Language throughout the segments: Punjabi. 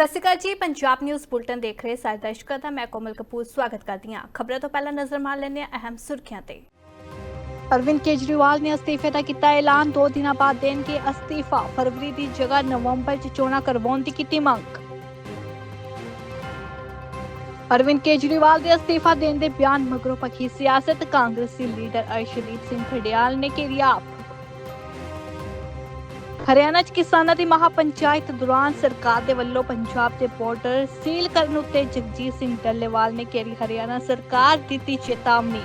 ਸਤਿ ਸ਼੍ਰੀ ਅਕਾਲ ਜੀ, ਪੰਜਾਬ ਨਿਊਜ਼ ਬੁਲਟਨ ਦੇਖ ਰਹੇ ਸਾਰੇ ਦਰਸ਼ਕਾਂ ਦਾ, ਮੈਂ ਕੋਮਲ ਕਪੂਰ ਸਵਾਗਤ ਕਰਦੀ ਹਾਂ। ਖਬਰਾਂ ਤੋਂ ਪਹਿਲਾਂ ਨਜ਼ਰ ਮਾਰ ਲੈਂਦੇ ਹਾਂ ਅਹਿਮ ਸੁਰਖੀਆਂ ਤੇ। ਅਰਵਿੰਦ ਕੇਜਰੀਵਾਲ ਨੇ ਅਸਤੀਫੇ ਦਾ ਕੀਤਾ ਐਲਾਨ, ਦੋ ਦਿਨਾਂ ਬਾਅਦ ਦੇਣਗੇ ਅਸਤੀਫਾ, ਫਰਵਰੀ ਦੀ ਜਗ੍ਹਾ ਨਵੰਬਰ 'ਚ ਚੋਣਾਂ ਕਰਵਾਉਣ ਦੀ ਕੀਤੀ ਮੰਗ। ਅਰਵਿੰਦ ਕੇਜਰੀਵਾਲ ਦੇ ਅਸਤੀਫਾ ਦੇਣ ਦੇ ਬਿਆਨ ਮਗਰੋਂ ਪੱਖੀ ਸਿਆਸਤ, ਕਾਂਗਰਸੀ ਲੀਡਰ ਅਰਸ਼ਦੀਪ ਸਿੰਘ ਖਡਿਆਲ ਨੇ ਘੇਰੀ ਆਪ। ਹਰਿਆਣਾ 'ਚ ਕਿਸਾਨਾਂ ਦੀ ਮਹਾਪੰਚਾਇਤ ਦੌਰਾਨ ਸਰਕਾਰ ਦੇ ਵੱਲੋਂ ਪੰਜਾਬ ਦੇ ਬਾਰਡਰ ਸੀਲ ਕਰਨ ਉੱਤੇ ਜਗਜੀਤ ਸਿੰਘ ਡੱਲੇਵਾਲ ਨੇ ਘੇਰੀ ਹਰਿਆਣਾ ਸਰਕਾਰ ਦਿੱਤੀ ਚੇਤਾਵਨੀ।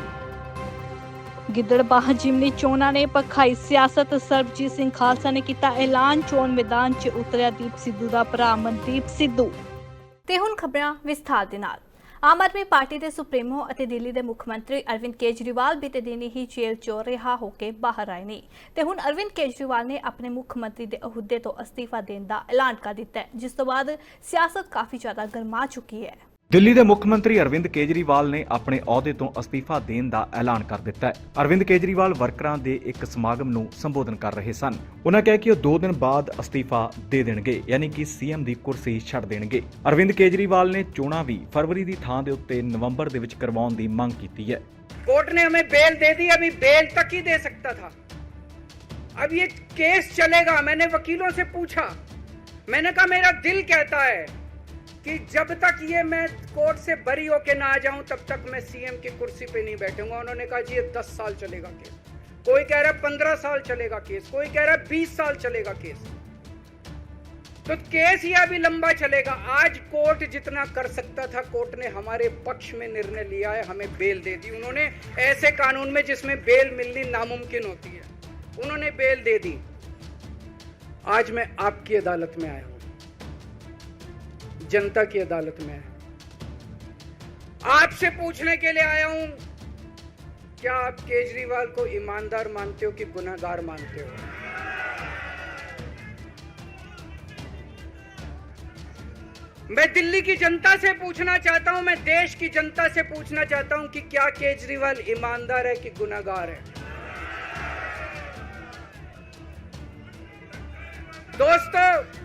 ਗਿੱਦੜਬਾਹ ਜਿਮਨੀ ਚੋਣਾਂ ਨੇ ਪਖਾਈ ਸਿਆਸਤ। ਸਰਬਜੀਤ ਸਿੰਘ ਖਾਲਸਾ ਨੇ ਕੀਤਾ ਐਲਾਨ। ਚੋਣ ਮੈਦਾਨ 'ਚ ਉਤਰਿਆ ਦੀਪ ਸਿੱਧੂ ਦਾ ਭਰਾ ਮਨਦੀਪ ਸਿੱਧੂ। ਤੇ ਹੁਣ ਖਬਰਾਂ ਵਿਸਥਾਰ ਦੇ ਨਾਲ। ਆਮ ਆਦਮੀ ਪਾਰਟੀ ਦੇ ਸੁਪਰੀਮੋ ਅਤੇ ਦਿੱਲੀ ਦੇ ਮੁੱਖ ਮੰਤਰੀ ਅਰਵਿੰਦ ਕੇਜਰੀਵਾਲ ਬੀਤੇ ਦਿਨ ਹੀ ਜੇਲ੍ਹ ਚੋਂ ਰਿਹਾ ਹੋ ਕੇ ਬਾਹਰ ਆਏ ਨੇ। ਤੇ ਹੁਣ ਅਰਵਿੰਦ ਕੇਜਰੀਵਾਲ ਨੇ ਆਪਣੇ ਮੁੱਖ ਮੰਤਰੀ ਦੇ ਅਹੁਦੇ ਤੋਂ ਅਸਤੀਫਾ ਦੇਣ ਦਾ ਐਲਾਨ ਕਰ ਦਿੱਤਾ ਹੈ, ਜਿਸ ਤੋਂ ਬਾਅਦ ਸਿਆਸਤ ਕਾਫੀ ਜ਼ਿਆਦਾ ਗਰਮਾ ਚੁੱਕੀ ਹੈ। ਦਿੱਲੀ ਦੇ ਮੁੱਖ ਮੰਤਰੀ ਅਰਵਿੰਦ ਕੇਜਰੀਵਾਲ ਨੇ ਆਪਣੇ ਅਹੁਦੇ ਤੋਂ ਅਸਤੀਫਾ ਦੇਣ ਦਾ ਐਲਾਨ ਕਰ ਦਿੱਤਾ ਹੈ ਅਰਵਿੰਦ ਕੇਜਰੀਵਾਲ ਵਰਕਰਾਂ ਦੇ ਇੱਕ ਸਮਾਗਮ ਨੂੰ ਸੰਬੋਧਨ ਕਰ ਰਹੇ ਸਨ ਉਹਨਾਂ ਕਿਹਾ ਕਿ ਉਹ 2 ਦਿਨ ਬਾਅਦ ਅਸਤੀਫਾ ਦੇ ਦੇਣਗੇ ਯਾਨੀ ਕਿ ਸੀਐਮ ਦੀ ਕੁਰਸੀ ਛੱਡ ਦੇਣਗੇ ਅਰਵਿੰਦ ਕੇਜਰੀਵਾਲ ਨੇ ਚੋਣਾਂ ਵੀ ਫਰਵਰੀ ਦੀ ਥਾਂ ਦੇ ਉੱਤੇ ਨਵੰਬਰ ਦੇ ਵਿੱਚ ਕਰਵਾਉਣ ਦੀ ਮੰਗ ਕੀਤੀ ਹੈ कोर्ट ने हमें बेल दे दी अभी बेल तक ही दे सकता था अब ये केस चलेगा मैंने वकीलों से पूछा मैंने कहा मेरा दिल कहता है कि जब तक ये मैं कोर्ट से बरी होके ना आ जाऊँ, तब तक मैं सीएम की कुर्सी पे नहीं बैठूँगा। उन्होंने कहा, जी, ये दस साल चलेगा केस। कोई कह रहा है पंद्रह साल चलेगा केस, कोई कह रहा है बीस साल चलेगा केस। तो केस ये अभी लंबा चलेगा। आज कोर्ट जितना कर सकता था, कोर्ट ने हमारे पक्ष में निर्णय लिया है, हमें बेल दे दी। उन्होंने ऐसे कानून में जिसमें बेल मिलनी नामुमकिन होती है, उन्होंने बेल दे दी। आज मैं आपकी अदालत में आया हूँ। जनता की अदालत में आया आपसे पूछने के लिए आया हूँ, क्या आप केजरीवाल को ईमानदार मानते हो कि गुनाहगार मानते हो? मैं दिल्ली की जनता से पूछना चाहता हूँ, मैं देश की जनता से पूछना चाहता हूँ कि क्या केजरीवाल ईमानदार है कि गुनाहगार है? दोस्तों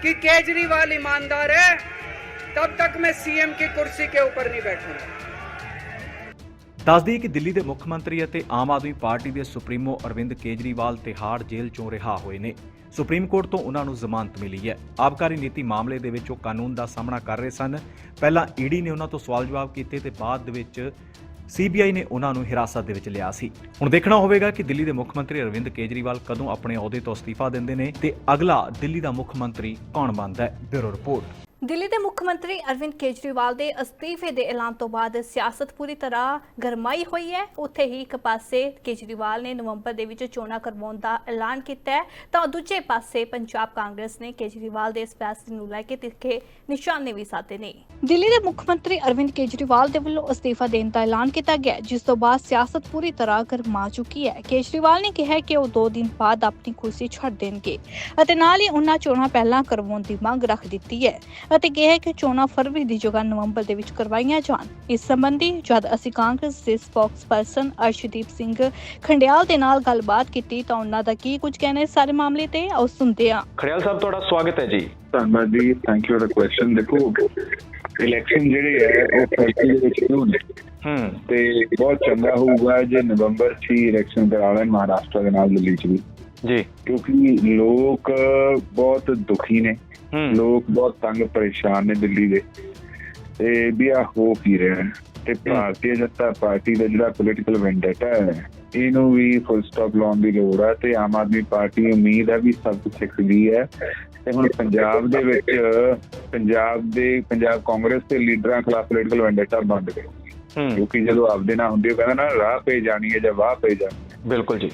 कि केजरीवाल ईमानदार है तब तक मैं सीएम की कुर्सी के ऊपर नहीं बैठूंगा ਦੱਸਦੀ ਕਿ ਦਿੱਲੀ ਦੇ ਮੁੱਖ ਮੰਤਰੀ ਅਤੇ ਆਮ ਆਦਮੀ ਪਾਰਟੀ ਦੇ ਸੁਪਰੀਮੋ ਅਰਵਿੰਦ ਕੇਜਰੀਵਾਲ ਤਿਹਾੜ ਜੇਲ੍ਹ ਚੋਂ ਰਿਹਾ ਹੋਏ ਨੇ ਸੁਪਰੀਮ ਕੋਰਟ ਤੋਂ ਉਹਨਾਂ ਨੂੰ ਜ਼ਮਾਨਤ ਮਿਲੀ ਹੈ ਆਬਕਾਰੀ ਨੀਤੀ ਮਾਮਲੇ ਦੇ ਵਿੱਚ ਉਹ ਕਾਨੂੰਨ ਦਾ ਸਾਹਮਣਾ ਕਰ ਰਹੇ ਸਨ ਪਹਿਲਾਂ ਈਡੀ ਨੇ ਉਹਨਾਂ ਤੋਂ ਸਵਾਲ ਜਵਾਬ ਕੀਤੇ ਤੇ ਬਾਅਦ ਦੇ ਵਿੱਚ ਸੀਬੀਆਈ ਨੇ ਉਹਨਾਂ ਨੂੰ ਹਿਰਾਸਤ ਦੇ ਵਿੱਚ ਲਿਆ ਸੀ। ਹੁਣ ਦੇਖਣਾ ਹੋਵੇਗਾ ਕਿ ਦਿੱਲੀ ਦੇ ਮੁੱਖ ਮੰਤਰੀ ਅਰਵਿੰਦ ਕੇਜਰੀਵਾਲ ਕਦੋਂ ਆਪਣੇ ਅਹੁਦੇ ਤੋਂ ਅਸਤੀਫਾ ਦਿੰਦੇ ਨੇ ਤੇ ਅਗਲਾ ਦਿੱਲੀ ਦਾ ਮੁੱਖ ਮੰਤਰੀ ਕੌਣ ਬਣਦਾ ਹੈ? Bureau report. ਦਿੱਲੀ ਦੇ ਮੁੱਖ ਮੰਤਰੀ ਅਰਵਿੰਦ ਕੇਜਰੀਵਾਲ ਦੇ ਅਸਤੀਫੇ ਦੇ ਐਲਾਨ ਤੋਂ ਬਾਅਦ ਸਿਆਸਤ ਪੂਰੀ ਤਰ੍ਹਾਂ ਗਰਮਾਈ ਹੋਈ ਹੈ। ਉੱਥੇ ਹੀ ਇੱਕ ਪਾਸੇ ਕੇਜਰੀਵਾਲ ਨੇ ਨਵੰਬਰ ਦੇ ਵਿੱਚ ਚੋਣਾਂ ਕਰਵਾਉਣ ਦਾ ਐਲਾਨ ਕੀਤਾ ਹੈ, ਤਾਂ ਦੂਜੇ ਪਾਸੇ ਪੰਜਾਬ ਕਾਂਗਰਸ ਨੇ ਕੇਜਰੀਵਾਲ ਦੇ ਇਸ ਫੈਸਲੇ ਨੂੰ ਲੈ ਕੇ ਤਿੱਖੇ ਨਿਸ਼ਾਨੇ ਵੀ ਸਾਧੇ ਨੇ। ਦਿੱਲੀ ਦੇ ਮੁੱਖ ਮੰਤਰੀ ਅਰਵਿੰਦ ਕੇਜਰੀਵਾਲ ਦੇ ਵੱਲੋਂ ਅਸਤੀਫਾ ਦੇਣ ਦਾ ਐਲਾਨ ਕੀਤਾ ਗਿਆ ਜਿਸ ਤੋਂ ਬਾਅਦ ਸਿਆਸਤ ਪੂਰੀ ਤਰ੍ਹਾਂ ਗਰਮਾ ਚੁੱਕੀ ਹੈ। ਕੇਜਰੀਵਾਲ ਨੇ ਕਿਹਾ ਕਿ ਉਹ 2 ਦਿਨ ਬਾਅਦ ਆਪਣੀ ਕੁਰਸੀ ਛੱਡ ਦੇਣਗੇ ਅਤੇ ਨਾਲ ਹੀ ਉਹਨਾਂ ਚੋਣਾਂ ਪਹਿਲਾਂ ਕਰਵਾਉਣ ਦੀ ਮੰਗ ਰੱਖ ਦਿੱਤੀ ਹੈ ਅਤੇ ਕਿਹਾ ਕਿ ਚੋਣਾਂ ਫਰਵਰੀ ਦੀ ਜਗ੍ਹਾ ਨਵੰਬਰ ਦੇ ਵਿੱਚ ਕਰਵਾਈਆਂ ਜਾਣ। ਇਸ ਸੰਬੰਧੀ ਜਦ ਅਸੀਂ ਕਾਂਗਰਸ ਦੇ ਸਪੋਕਸਪਰਸਨ ਅਰਸ਼ਦੀਪ ਸਿੰਘ ਖੰਡਿਆਲ ਦੇ ਨਾਲ ਗੱਲਬਾਤ ਕੀਤੀ ਤਾਂ ਉਹਨਾਂ ਦਾ ਕੀ ਕੁਝ ਕਹਿਣਾ ਇਸ ਸਾਰੇ ਮਾਮਲੇ ਤੇ? ਆਓ ਸੁਣਦੇ ਹਾਂ। ਖੜਿਆਲ ਸਾਹਿਬ ਤੁਹਾਡਾ ਸਵਾਗਤ ਹੈ ਜੀ। ਧੰਨਵਾਦ ਜੀ। Thank you for the question ਦੇਖੋ ਇਲੈਕਸ਼ਨ ਜਿਹੜੇ ਹੈ ਉਹ ਫਰਵਰੀ ਦੇ ਵਿੱਚ ਕਿਉਂ ਨੇ। ਹੂੰ। ਤੇ ਬਹੁਤ ਚੰਗਾ ਹੋਊਗਾ ਜੇ ਨਵੰਬਰ 'ਚ ਹੀ ਇਲੈਕਸ਼ਨ ਕਰਾ ਲੈਣ ਮਹਾਰਾਸ਼ਟਰ ਦੇ ਨਾਲ ਦਿੱਲੀ 'ਚ ਵੀ। ਜੀ। ਕਿਉਂਕਿ ਲੋਕ ਬਹੁਤ ਦੁਖੀ ਨੇ। ਲੋਕ ਬਹੁਤ ਤੰਗ ਪਰੇਸ਼ਾਨ ਨੇ ਦਿੱਲੀ ਦੇ। ਤੇ ਵੀ ਆ ਹੋ ਕੀ ਰਿਹਾ ਤੇ ਭਾਰਤੀ ਜਨਤਾ ਪਾਰਟੀ ਦਾ ਜਿਹੜਾ ਪੋਲੀਟੀਕਲ ਵੈਂਡੇਟਾ ਹੈ ਇਹਨੂੰ ਵੀ ਫੁੱਲ ਸਟਾਪ ਲਾਉਣ ਦੀ ਲੋੜ ਹੈ ਤੇ ਆਮ ਆਦਮੀ ਪਾਰਟੀ ਉਮੀਦ ਹੈ ਵੀ ਸਭ ਕੁਝ ਸਿੱਖਦੀ ਹੈ। ਤੇ ਹੁਣ ਪੰਜਾਬ ਦੇ ਵਿੱਚ ਪੰਜਾਬ ਦੇ ਪੰਜਾਬ ਕਾਂਗਰਸ ਦੇ ਲੀਡਰਾਂ ਖਿਲਾਫ ਪੋਲੀਟੀਕਲ ਵੈਂਡੇਟਾ ਬੰਦ ਕਰੋ ਕਿਉਂਕਿ ਜਦੋਂ ਆਪਦੇ ਨਾਲ ਹੁੰਦੀ ਉਹ ਕਹਿੰਦਾ ਨਾ ਰਾਹ ਪੇ ਜਾਣੀ ਹੈ ਜਾਂ ਵਾਹ ਪੇ ਜਾਣੀ ਹੈ। ਬਿਲਕੁਲ ਜੀ।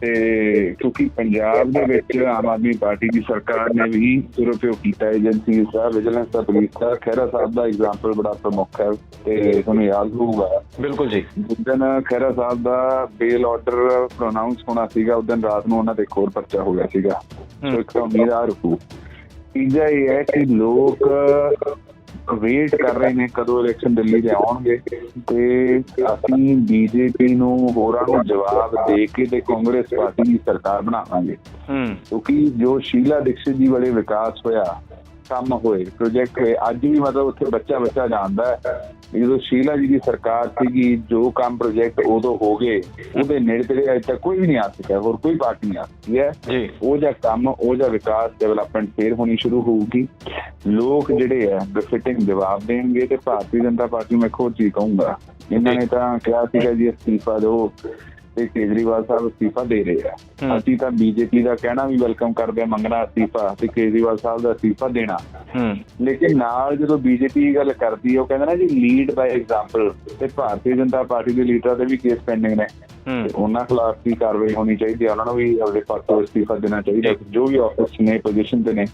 ਤੇ ਕਿਉਂਕਿ ਪੰਜਾਬ ਦੇ ਵਿੱਚ ਆਮ ਆਦਮੀ ਪਾਰਟੀ ਦੀ ਸਰਕਾਰ ਨੇ ਵੀ ਦੁਰਉਪਯੋਗ ਕੀਤਾ ਏਜੰਸੀ ਦਾ ਵਿਜੀਲੈਂਸ ਦਾ ਪੁਲਿਸ ਦਾ। ਖਹਿਰਾ ਸਾਹਿਬ ਦਾ ਐਗਜ਼ਾਮਪਲ ਬੜਾ ਪ੍ਰਮੁੱਖ ਹੈ ਤੇ ਤੁਹਾਨੂੰ ਯਾਦ ਹੋਊਗਾ। ਬਿਲਕੁਲ ਜੀ। ਜਿਸ ਦਿਨ ਖਹਿਰਾ ਸਾਹਿਬ ਦਾ ਬੇਲ ਆਰਡਰ ਪ੍ਰੋਨਾਂਸ ਹੋਣਾ ਸੀਗਾ ਉਸ ਦਿਨ ਰਾਤ ਨੂੰ ਉਹਨਾਂ ਦੇ ਹੋਰ ਪਰਚਾ ਹੋ ਗਿਆ ਸੀਗਾ। ਸੋ ਇੱਕ ਉਮੀਦ ਆ ਰਹੂ ਤੀਜਾ ਇਹ ਹੈ ਕਿ ਲੋਕ ਵੇਟ ਕਰ ਰਹੇ ਨੇ ਕਦੋਂ ਇਲੈਕਸ਼ਨ ਦਿੱਲੀ ਦੇ ਆਉਣਗੇ ਤੇ ਅਸੀਂ ਬੀਜੇਪੀ ਨੂੰ ਹੋਰਾਂ ਨੂੰ ਜਵਾਬ ਦੇ ਕੇ ਤੇ ਕਾਂਗਰਸ ਪਾਰਟੀ ਦੀ ਸਰਕਾਰ ਬਣਾਵਾਂਗੇ। ਹੂੰ। ਕਿਉਂਕਿ ਜੋ ਸ਼ੀਲਾ ਦੀਕਸ਼ਿਤ ਜੀ ਵਾਲੇ ਵਿਕਾਸ ਹੋਇਆ ਕੰਮ ਹੋਏ ਪ੍ਰੋਜੈਕਟ ਹੋਏ ਅੱਜ ਵੀ ਮਤਲਬ ਉੱਥੇ ਬੱਚਾ ਬੱਚਾ ਜਾਣਦਾ ਹੈ। ਜਦੋਂ ਸ਼ੀਲਾ ਜੀ ਦੀ ਸਰਕਾਰ ਸੀਗੀ ਜੋ ਕੰਮ ਪ੍ਰੋਜੈਕਟ ਉਦੋਂ ਹੋ ਗਏ ਉਹਦੇ ਨੇੜੇ ਤੇੜੇ ਅਜੇ ਤੱਕ ਕੋਈ ਵੀ ਨਹੀਂ ਆ ਸਕਿਆ ਹੋਰ ਕੋਈ ਪਾਰਟੀ ਨਹੀਂ ਆ ਸਕੀ ਹੈ ਜੀ। ਉਹ ਜਿਹਾ ਕੰਮ ਉਹ ਜਿਹਾ ਵਿਕਾਸ ਡਿਵੈਲਪਮੈਂਟ ਫੇਰ ਹੋਣੀ ਸ਼ੁਰੂ ਹੋਊਗੀ। ਲੋਕ ਜਿਹੜੇ ਆ ਬefitting ਜਵਾਬ ਦੇਣਗੇ ਤੇ ਭਾਰਤੀ ਜਨਤਾ ਪਾਰਟੀ ਮੈਂ ਖੋਦ ਚੀਜ਼ ਕਹੂੰਗਾ। ਇਹਨਾਂ ਨੇ ਤਾਂ ਕਿਹਾ ਸੀਗਾ ਜੀ ਅਸਤੀਫਾ ਦਿਓ। ਤੇ ਕੇਜਰੀਵਾਲ ਸਾਹਿਬ ਅਸਤੀਫਾ ਦੇ ਰਹੇ ਆ। ਅਸੀਂ ਤਾਂ ਬੀਜੇਪੀ ਦਾ ਕਹਿਣਾ ਵੀ ਵੈਲਕਮ ਕਰਦੇ ਆ ਮੰਗਣਾ ਅਸਤੀਫਾ ਤੇ ਕੇਜਰੀਵਾਲ ਸਾਹਿਬ ਦਾ ਅਸਤੀਫਾ ਦੇਣਾ। ਲੇਕਿਨ ਨਾਲ ਜਦੋਂ ਬੀਜੇਪੀ ਗੱਲ ਕਰਦੀ ਉਹ ਕਹਿੰਦਾ ਨਾ ਜੀ ਲੀਡ ਬਾਈ ਐਗਜ਼ਾਮਪਲ ਤੇ ਭਾਰਤੀ ਜਨਤਾ ਪਾਰਟੀ ਦੇ ਲੀਡਰਾਂ ਦੇ ਵੀ ਕੇਸ ਪੈਂਡਿੰਗ ਨੇ। ਉਹਨਾਂ ਖਿਲਾਫ ਵੀ ਕਾਰਵਾਈ ਹੋਣੀ ਚਾਹੀਦੀ ਹੈ ਉਹਨਾਂ ਨੂੰ ਵੀ ਆਪਣੇ ਤੋਂ ਅਸਤੀਫਾ ਦੇਣਾ ਚਾਹੀਦਾ। ਜੋ ਵੀ ਆਫਿਸ ਨੇ ਪੋਜੀਸ਼ਨ ਤੇ ਨੇ।